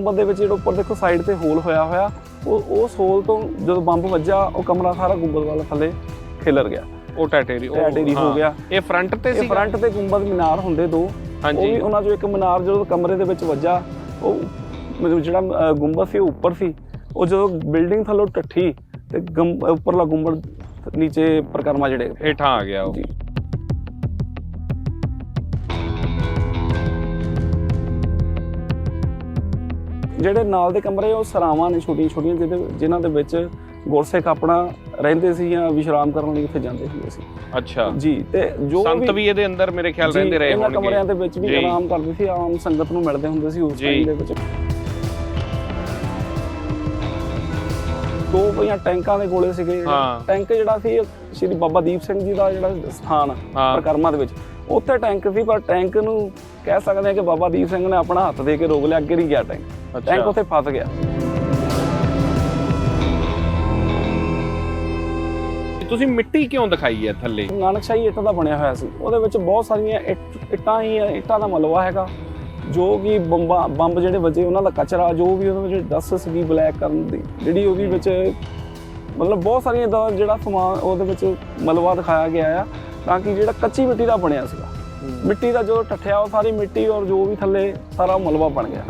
ਗੁੰਬਦ ਦੇ ਵਿੱਚ ਜਿਹੜਾ ਉੱਪਰ ਦੇਖੋ ਸਾਈਡ ਤੇ ਹੋਲ ਹੋਇਆ ਹੋਇਆ ਉਹ ਉਸ ਹੋਲ ਤੋਂ ਜਦੋਂ ਬੰਬ ਵੱਜਾ ਉਹ ਕਮਰਾ ਸਾਰਾ ਗੁੰਬਦ ਵਾਲਾ ਥੱਲੇ ਖਿਲਰ ਗਿਆ। ਉਹ ਟੈਟੇਰੀ ਉਹ ਟੈਟੇਰੀ ਹੋ। ਗਿਆ। ਇਹ ਫਰੰਟ ਤੇ ਸੀ ਫਰੰਟ ਤੇ ਗੁੰਬਦ ਮੀਨਾਰ ਹੁੰਦੇ ਦੋ। ਉਹ ਵੀ ਉਹਨਾਂ ਚੋਂ ਇੱਕ ਮੀਨਾਰ ਜਦੋਂ ਕਮਰੇ ਦੇ ਵਿੱਚ ਵੱਜਾ ਉਹ ਮਤਲਬ ਜਿਹੜਾ ਗੁੰਬਦ ਸੀ ਉੱਪਰ ਸੀ। ਉਹ ਜਦੋਂ ਬਿਲਡਿੰਗ ਥੱਲੋਂ ਟੱਠੀ ਤੇ ਉੱਪਰਲਾ ਗੁੰਬਦ ਨੀਚੇ ਪ੍ਰਕਰਮਾ ਜਿਹੜੇ ਹੇਠਾਂ ਆ ਗਿਆ ਉਹ। ਜਿਹੜੇ ਨਾਲ ਦੇ ਕਮਰੇ ਉਹ ਸਰਾਵਾਂ ਨੇ ਛੋਟੀਆਂ ਛੋਟੀਆਂ ਜਿਹਦੇ ਜਿਨ੍ਹਾਂ ਦੇ ਵਿੱਚ ਗੁਰਸਿੱਖ ਆਪਣਾ ਰਹਿੰਦੇ ਸੀ ਜਾਂ ਵਿਸ਼ਰਾਮ ਕਰਨ ਲਈ ਉੱਥੇ ਜਾਂਦੇ ਸੀ ਅੱਛਾ ਜੀ ਤੇ ਜੋ ਸੰਤ ਵੀ ਇਹਦੇ ਅੰਦਰ ਮੇਰੇ ਖਿਆਲ ਰਹਿੰਦੇ ਰਹੇ ਇਹਨਾਂ ਕਮਰਿਆਂ ਹੋਣਗੇ ਦੇ ਵਿੱਚ ਵੀ। ਆਰਾਮ ਕਰਦੇ ਸੀ ਆਮ ਸੰਗਤ ਨੂੰ ਮਿਲਦੇ ਹੁੰਦੇ ਸੀ ਉਸ। ਟਾਈਮ ਦੇ ਵਿੱਚ ਦੋ ਪਈਆਂ ਟੈਂਕਾਂ ਦੇ ਗੋਲੇ ਸੀਗੇ। ਟੈਂਕ ਜਿਹੜਾ ਸੀ ਸ਼੍ਰੀ ਬਾਬਾ ਦੀਪ ਸਿੰਘ ਜੀ ਦਾ ਜਿਹੜਾ ਸਥਾਨ ਆ। ਪ੍ਰਕਰਮਾ ਦੇ ਵਿੱਚ ਉੱਥੇ ਟੈਂਕ ਸੀ ਪਰ ਟੈਂਕ ਨੂੰ ਕਹਿ ਸਕਦੇ ਆ ਕਿ ਬਾਬਾ ਦੀਪ ਸਿੰਘ ਨੇ ਆਪਣਾ ਹੱਥ ਦੇ ਕੇ ਰੋਕ ਲਿਆ ਅੱਗੇ ਨਹੀਂ ਗਿਆ ਟੈਂਕ। ਟੈਂਕ ਉੱਥੇ ਫਸ ਗਿਆ। ਤੁਸੀਂ ਮਿੱਟੀ ਕਿਉਂ ਦਿਖਾਈ ਹੈ ਥੱਲੇ? ਨਾਨਕਸ਼ਾਹੀ ਇੱਟ ਦਾ ਬਣਿਆ ਹੋਇਆ ਸੀ। ਉਹਦੇ ਵਿੱਚ ਬਹੁਤ ਸਾਰੀਆਂ ਇੱਟ- ਇੱਟਾਂ ਹੀ ਇੱਟਾਂ ਦਾ ਮਲਵਾ ਹੈਗਾ। ਜੋ ਕਿ ਬੰਬਾਂ ਬੰਬ ਜਿਹੜੇ ਵੱਜੇ ਉਹਨਾਂ ਦਾ ਕਚਰਾ ਜੋ ਵੀ ਉਹਦੇ ਵਿੱਚ ਡਸ ਸੀਗੀ ਬਲੈਕ ਕਰਨ ਦੀ ਜਿਹੜੀ ਉਹਦੀ ਵਿੱਚ ਮਤਲਬ ਬਹੁਤ ਸਾਰੀਆਂ ਦਾ ਜਿਹੜਾ ਸਮਾਨ ਉਹਦੇ ਵਿੱਚ ਮਲਵਾ ਦਿਖਾਇਆ ਗਿਆ ਆ। ਤਾਂ ਕਿ ਜਿਹੜਾ ਕੱਚੀ ਮਿੱਟੀ ਦਾ ਬਣਿਆ ਸੀਗਾ। ਮਿੱਟੀ ਦਾ ਜਦੋਂ ਟੱਠਿਆ ਉਹ ਸਾਰੀ ਮਿੱਟੀ ਔਰ ਜੋ ਵੀ ਥੱਲੇ ਸਾਰਾ ਮਲਵਾ ਬਣ ਗਿਆ।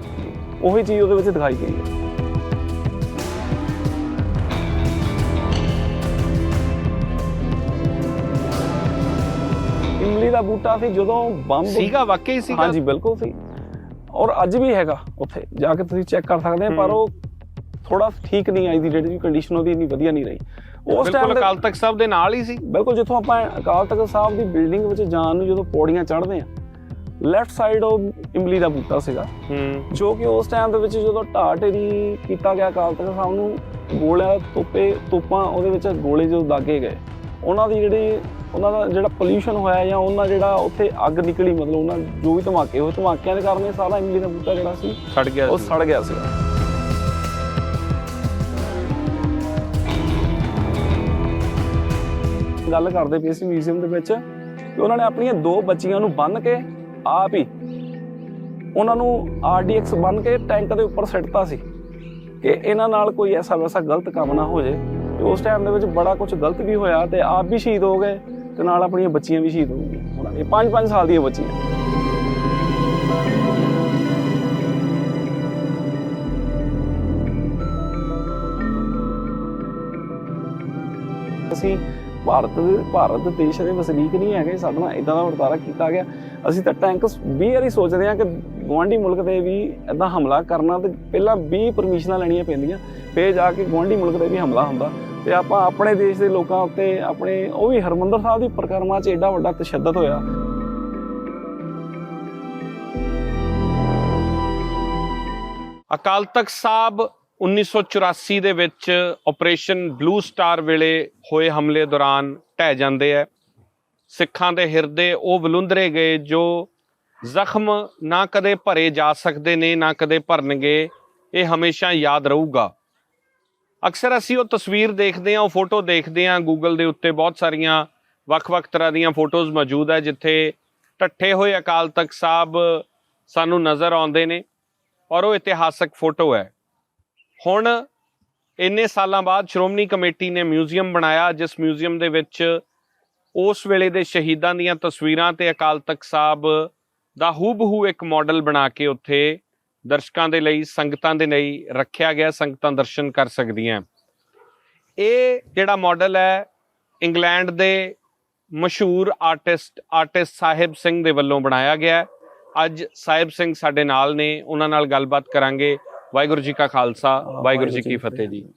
ਉਹੀ ਚੀਜ਼ ਉਹਦੇ ਵਿੱਚ ਦਿਖਾਈ ਗਈ ਹੈ। ਇਮਲੀ ਦਾ ਬੂਟਾ ਸੀ ਜਦੋਂ ਬੰਬ ਸੀਗਾ ਵਾਕਈ ਸੀਗਾ? ਹਾਂਜੀ ਬਿਲਕੁਲ ਸੀ। ਔਰ ਅੱਜ ਵੀ ਹੈਗਾ ਉੱਥੇ। ਜਾ ਕੇ ਤੁਸੀਂ ਚੈੱਕ ਕਰ ਸਕਦੇ ਆ ਪਰ। ਉਹ ਥੋੜਾ ਠੀਕ ਨਹੀਂ ਆਈ ਦੀ ਜਿਹੜੀ ਕੰਡੀਸ਼ਨ ਉਹਦੀ ਇੰਨੀ ਵਧੀਆ ਨਹੀਂ ਰਹੀ। ਉਸ ਬਿਲਕੁਲ ਟਾਈਮ ਅਕਾਲ ਤਖਤ ਸਾਹਿਬ ਦੇ ਨਾਲ ਹੀ ਸੀ। ਬਿਲਕੁਲ ਜਿੱਥੋਂ ਆਪਾਂ ਅਕਾਲ ਤਖਤ ਸਾਹਿਬ ਦੀ ਬਿਲਡਿੰਗ ਵਿੱਚ ਜਾਣ ਨੂੰ ਜਦੋਂ ਪੌੜੀਆਂ ਚੜ੍ਹਦੇ ਆ ਲੈਫਟ ਸਾਈਡ ਉਹ ਇਮਲੀ ਦਾ ਬੂਟਾ ਸੀਗਾ। ਹੂੰ। ਜੋ ਕਿ ਉਸ ਟਾਈਮ ਦੇ ਵਿੱਚ ਜਦੋਂ ਢਾਹ ਢੇਰੀ ਕੀਤਾ ਗਿਆ ਅਕਾਲ ਤਖਤ ਸਾਹਿਬ ਨੂੰ ਗੋਲਿਆਂ ਤੋਪੇ ਤੋਪਾਂ ਉਹਦੇ ਵਿੱਚ ਗੋਲੇ ਜਦੋਂ ਦਾਗੇ ਗਏ ਉਹਨਾਂ ਦੀ ਜਿਹੜੀ ਉਹਨਾਂ ਦਾ ਜਿਹੜਾ ਪੋਲੂਸ਼ਨ ਹੋਇਆ ਜਾਂ ਉਹਨਾਂ ਜਿਹੜਾ ਉੱਥੇ ਅੱਗ ਨਿਕਲੀ ਮਤਲਬ ਉਹਨਾਂ ਜੋ ਵੀ ਧਮਾਕੇ ਹੋਏ ਧਮਾਕਿਆਂ ਦੇ ਕਾਰਨ ਇਹ ਸਾਰਾ ਇਮਲੀ ਦਾ ਬੂਟਾ ਜਿਹੜਾ ਸੀ ਛੱਡ ਗਿਆ ਉਹ ਸੜ ਗਿਆ ਸੀ ਗੱਲ ਕਰਦੇ ਪਏ ਸੀ ਮਿਊਜ਼ੀਅਮ ਦੇ ਵਿੱਚ ਕਿ ਉਹਨਾਂ ਨੇ ਆਪਣੀਆਂ ਦੋ ਬੱਚੀਆਂ ਨੂੰ ਬੰਨ ਕੇ ਆਪ ਹੀ ਉਹਨਾਂ ਨੂੰ ਆਰਡੀਐਕਸ ਬੰਨ ਕੇ ਟੈਂਕ ਦੇ ਉੱਪਰ ਸਿੱਟਤਾ ਸੀ ਕਿ ਇਹਨਾਂ ਨਾਲ ਕੋਈ ਐਸਾ ਵੈਸਾ ਗਲਤ ਕੰਮ ਨਾ ਹੋ ਜੇ ਤੇ ਉਸ ਟਾਈਮ ਦੇ ਵਿੱਚ ਬੜਾ ਕੁਝ ਗਲਤ ਵੀ ਹੋਇਆ ਤੇ ਆਪ ਵੀ ਸ਼ਹੀਦ ਹੋ ਗਏ ਤੇ ਨਾਲ ਆਪਣੀਆਂ ਬੱਚੀਆਂ ਵੀ ਸ਼ਹੀਦ ਹੋ ਗਈਆਂ। ਉਹਨਾਂ ਦੀ 5-5 ਸਾਲ ਦੀਆਂ ਬੱਚੀਆਂ। ਅਸੀਂ ਭਾਰਤ ਭਾਰਤ ਦੇਸ਼ ਦੇ ਵਸਨੀਕ ਨਹੀਂ ਹੈਗੇ, ਸਾਡੇ ਨਾਲ ਇਦਾਂ ਦਾ ਵਰਤਾਰਾ ਕੀਤਾ ਗਿਆ। ਅਸੀਂ ਤਾਂ ਟੈਂਕ 20 ਵਾਰੀ ਸੋਚਦੇ ਹਾਂ ਕਿ ਗੁਆਂਢੀ ਮੁਲਕ ਤੇ ਵੀ ਇਦਾਂ ਹਮਲਾ ਕਰਨਾ ਤੇ ਪਹਿਲਾਂ 20 ਪਰਮਿਸ਼ਨਾਂ ਲੈਣੀਆਂ ਪੈਂਦੀਆਂ, ਫੇਰ ਜਾ ਕੇ ਗੁਆਂਢੀ ਮੁਲਕ ਤੇ ਵੀ ਹਮਲਾ ਹੁੰਦਾ। ਤੇ ਆਪਾਂ ਆਪਣੇ ਦੇਸ਼ ਦੇ ਲੋਕਾਂ ਉੱਤੇ ਆਪਣੇ, ਉਹ ਵੀ ਹਰਮੰਦਰ ਸਾਹਿਬ ਦੀ ਪ੍ਰਕਰਮਾ 'ਚ ਐਡਾ ਵੱਡਾ ਤਸ਼ੱਦਦ ਹੋਇਆ। ਅਕਾਲ ਤਖਤ ਸਾਹਿਬ 1984 ਦੇ ਵਿੱਚ ਆਪਰੇਸ਼ਨ ਬਲੂ ਸਟਾਰ ਵੇਲੇ ਹੋਏ ਹਮਲੇ ਦੌਰਾਨ ਢਹਿ ਜਾਂਦੇ ਹੈ ਸਿੱਖਾਂ ਦੇ ਹਿਰਦੇ ਉਹ ਬਲੁੰਦਰੇ ਗਏ ਜੋ ਜ਼ਖਮ ਨਾ ਕਦੇ ਭਰੇ ਜਾ ਸਕਦੇ ਨੇ, ਨਾ ਕਦੇ ਭਰਨਗੇ, ਇਹ ਹਮੇਸ਼ਾ ਯਾਦ ਰਹੂਗਾ। ਅਕਸਰ ਅਸੀਂ ਉਹ ਤਸਵੀਰ ਦੇਖਦੇ ਹਾਂ, ਉਹ ਫੋਟੋ ਦੇਖਦੇ ਹਾਂ ਗੂਗਲ ਦੇ ਉੱਤੇ ਬਹੁਤ ਸਾਰੀਆਂ ਵੱਖ-ਵੱਖ ਤਰ੍ਹਾਂ ਦੀਆਂ ਫੋਟੋਜ਼ ਮੌਜੂਦ ਹੈ ਜਿੱਥੇ ਟੱਠੇ ਹੋਏ ਅਕਾਲ ਤਖਤ ਸਾਹਿਬ ਸਾਨੂੰ ਨਜ਼ਰ ਆਉਂਦੇ ਨੇ ਔਰ ਉਹ ਇਤਿਹਾਸਕ ਫੋਟੋ ਹੈ। ਹੁਣ ਇੰਨੇ ਸਾਲਾਂ ਬਾਅਦ ਸ਼੍ਰੋਮਣੀ ਕਮੇਟੀ ਨੇ ਮਿਊਜ਼ੀਅਮ ਬਣਾਇਆ, ਜਿਸ ਮਿਊਜ਼ੀਅਮ ਦੇ ਵਿੱਚ ਉਸ ਵੇਲੇ ਦੇ ਸ਼ਹੀਦਾਂ ਦੀਆਂ ਤਸਵੀਰਾਂ ਤੇ ਅਕਾਲ ਤਖਤ ਸਾਹਿਬ ਦਾ ਹੂਬਹੂ ਇੱਕ ਮਾਡਲ ਬਣਾ ਕੇ ਉੱਥੇ ਦਰਸ਼ਕਾਂ ਦੇ ਲਈ, ਸੰਗਤਾਂ ਦੇ ਲਈ ਰੱਖਿਆ ਗਿਆ, ਸੰਗਤਾਂ ਦਰਸ਼ਨ ਕਰ ਸਕਦੀਆਂ। ਇਹ ਜਿਹੜਾ ਮਾਡਲ ਹੈ, ਇੰਗਲੈਂਡ ਦੇ ਮਸ਼ਹੂਰ ਆਰਟਿਸਟ ਆਰਟਿਸਟ ਸਾਹਿਬ ਸਿੰਘ ਦੇ ਵੱਲੋਂ ਬਣਾਇਆ ਗਿਆ। ਅੱਜ ਸਾਹਿਬ ਸਿੰਘ ਸਾਡੇ ਨਾਲ ਨੇ, ਉਹਨਾਂ ਨਾਲ ਗੱਲਬਾਤ ਕਰਾਂਗੇ। ਵਾਹਿਗੁਰੂ ਜੀ ਕਾ ਖਾਲਸਾ ਵਾਹਿਗੁਰੂ ਜੀ ਕੀ ਫਤਿਹ ਜੀ।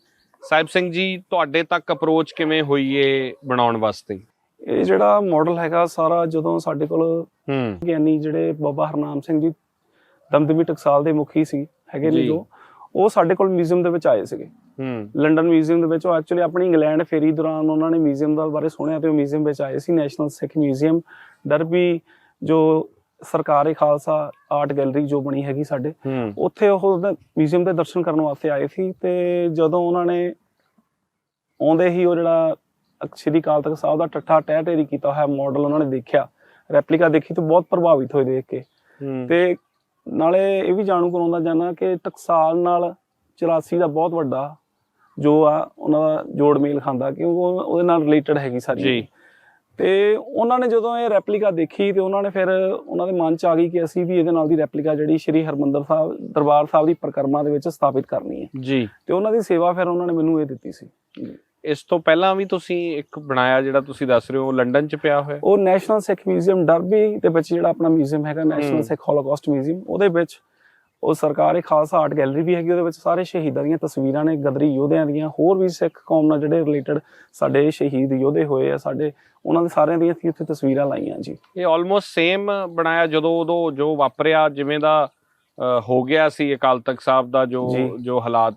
ਸਾਹਿਬ ਸਿੰਘ ਜੀ ਤੁਹਾਡੇ ਤੱਕ ਅਪਰੋਚ ਕਿਵੇਂ ਹੋਈ ਏ ਬਣਾਉਣ ਵਾਸਤੇ? ਇਹ ਜਿਹੜਾ ਮਾਡਲ ਹੈਗਾ ਸਾਰਾ ਜਦੋਂ ਸਾਡੇ ਕੋਲ ਹੂੰ। ਗਿਆਨੀ ਜਿਹੜੇ ਬਾਬਾ ਹਰਨਾਮ ਸਿੰਘ ਜੀ ਦਮਦਮੀ ਟਕਸਾਲ ਦੇ ਮੁਖੀ ਸੀ ਹੈਗੇ ਨੇ ਜੀ। ਉਹ ਸਾਡੇ ਕੋਲ ਮਿਊਜ਼ੀਅਮ ਦੇ ਵਿੱਚ ਆਏ ਸੀਗੇ। ਹੂੰ। ਲੰਡਨ ਮਿਊਜ਼ੀਅਮ ਦੇ ਵਿੱਚ ਉਹ ਐਕਚੁਅਲੀ ਆਪਣੀ ਇੰਗਲੈਂਡ ਫੇਰੀ ਦੌਰਾਨ ਉਹਨਾਂ ਨੇ ਮਿਊਜ਼ੀਅਮ ਦਾ ਬਾਰੇ ਸੁਣਿਆ ਤੇ ਉਹ ਮਿਊਜ਼ੀਅਮ ਵਿੱਚ ਆਏ ਸੀ ਨੈਸ਼ਨਲ ਸਿੱਖ ਮਿਊਜ਼ੀਅਮ ਡਰਬੀ ਜੋ ਸਰਕਾਰੀ ਖਾਲਸਾ ਆਰਟ ਗੈਲਰੀ ਜੋ ਬਣੀ ਹੈਗੀ ਸਾਡੇ ਉੱਥੇ ਉਹ ਮਿਊਜ਼ੀਅਮ ਦੇ ਦਰਸ਼ਨ ਕਰਨ ਵਾਸਤੇ ਆਏ ਸੀ ਤੇ ਜਦੋਂ ਉਹਨਾਂ ਨੇ ਆਉਂਦੇ ਹੀ ਉਹ ਜਿਹੜਾ ਸ਼੍ਰੀ ਅਕਾਲ ਤਖਤ ਸਾਹਿਬ ਦਾ ਟੱਠਾ ਟਹਿ ਢੇਰੀ ਕੀਤਾ ਹੋਇਆ ਮਾਡਲ ਉਹਨਾਂ ਨੇ ਦੇਖਿਆ ਰੈਪਲੀਕਾ ਦੇਖੀ ਤਾਂ ਬਹੁਤ ਪ੍ਰਭਾਵਿਤ ਹੋਏ ਦੇਖ ਕੇ। ਤੇ ਨਾਲੇ ਇਹ ਵੀ ਜਾਣੂ ਕਰਾਉਂਦਾ ਜਾਣਾ ਕਿ ਟਕਸਾਲ ਨਾਲ 84 ਦਾ ਬਹੁਤ ਵੱਡਾ ਜੋ ਆ ਉਹਨਾਂ ਦਾ ਜੋੜ ਮੇਲ ਖਾਂਦਾ ਕਿਉਂਕਿ ਉਹ- ਉਹਦੇ ਨਾਲ ਰਿਲੇਟਡ ਹੈਗੀ ਸਾਰੀ। ਜੀ। ਤੇ ਉਹਨਾਂ ਨੇ ਜਦੋਂ ਇਹ ਰੈਪਲੀਕਾ ਦੇਖੀ ਤੇ ਉਹਨਾਂ ਨੇ ਫਿਰ ਉਹਨਾਂ ਦੇ ਮਨ ਚ ਆ ਗਈ ਕਿ ਅਸੀਂ ਵੀ ਇਹਦੇ ਨਾਲ ਦੀ ਰੈਪਲੀਕਾ ਜਿਹੜੀ ਸ਼੍ਰੀ ਹਰਮੰਦਰ ਸਾਹਿਬ ਦਰਬਾਰ ਸਾਹਿਬ ਦੀ ਪਰਿਕਰਮਾ ਦੇ ਵਿੱਚ ਸਥਾਪਿਤ ਕਰਨੀ ਹੈ ਜੀ ਤੇ ਉਹਨਾਂ ਦੀ ਸੇਵਾ ਫਿਰ ਉਹਨਾਂ ਨੇ ਮੈਨੂੰ ਇਹ ਦਿੱਤੀ ਸੀ। ਇਸ ਤੋਂ ਪਹਿਲਾਂ ਵੀ ਤੁਸੀਂ ਇੱਕ ਬਣਾਇਆ ਜਿਹੜਾ ਤੁਸੀਂ ਦੱਸ ਰਹੇ ਹੋ ਲੰਡਨ 'ਚ ਪਿਆ ਹੋਇਆ ਉਹ ਨੈਸ਼ਨਲ ਸਿੱਖ ਮਿਊਜ਼ੀਅਮ ਡਰਬੀ ਦੇ ਵਿੱਚ ਜਿਹੜਾ ਆਪਣਾ ਮਿਊਜ਼ੀਅਮ ਹੈਗਾ। ਨੈਸ਼ਨਲ ਸਿੱਖ ਹੋਲੋਕਾਸਟ ਮਿਊਜ਼ੀਅਮ ਉਹਦੇ ਵਿੱਚ ਉਹ ਸਰਕਾਰੀ ਖਾਲਸਾ ਆਰਟ ਗੈਲਰੀ ਵੀ ਹੈਗੀ ਉਹਦੇ ਵਿੱਚ ਸਾਰੇ ਸ਼ਹੀਦਾਂ ਦੀਆਂ ਤਸਵੀਰਾਂ ਨੇ ਗਦਰੀ ਯੋਧਿਆਂ ਦੀਆਂ ਹੋਰ ਵੀ ਸਿੱਖ ਕੌਮ ਨਾਲ ਜਿਹੜੇ ਰਿਲੇਟਡ ਸਾਡੇ ਸ਼ਹੀਦ ਯੋਧੇ ਹੋਏ ਆ ਸਾਡੇ ਉਹਨਾਂ ਦੇ ਸਾਰਿਆਂ ਦੀਆਂ ਅਸੀਂ ਉੱਥੇ ਤਸਵੀਰਾਂ ਲਾਈਆਂ ਜੀ ਇਹ ਆਲਮੋਸਟ ਸੇਮ ਬਣਾਇਆ ਜਦੋਂ ਉਦੋਂ ਜੋ ਵਾਪਰਿਆ ਜਿਵੇਂ ਦਾ ਹੋ ਗਿਆ ਸੀ ਅਕਾਲ ਤਖਤ ਸਾਹਿਬ ਦਾ ਜੋ ਜੀ। ਹਾਲਾਤ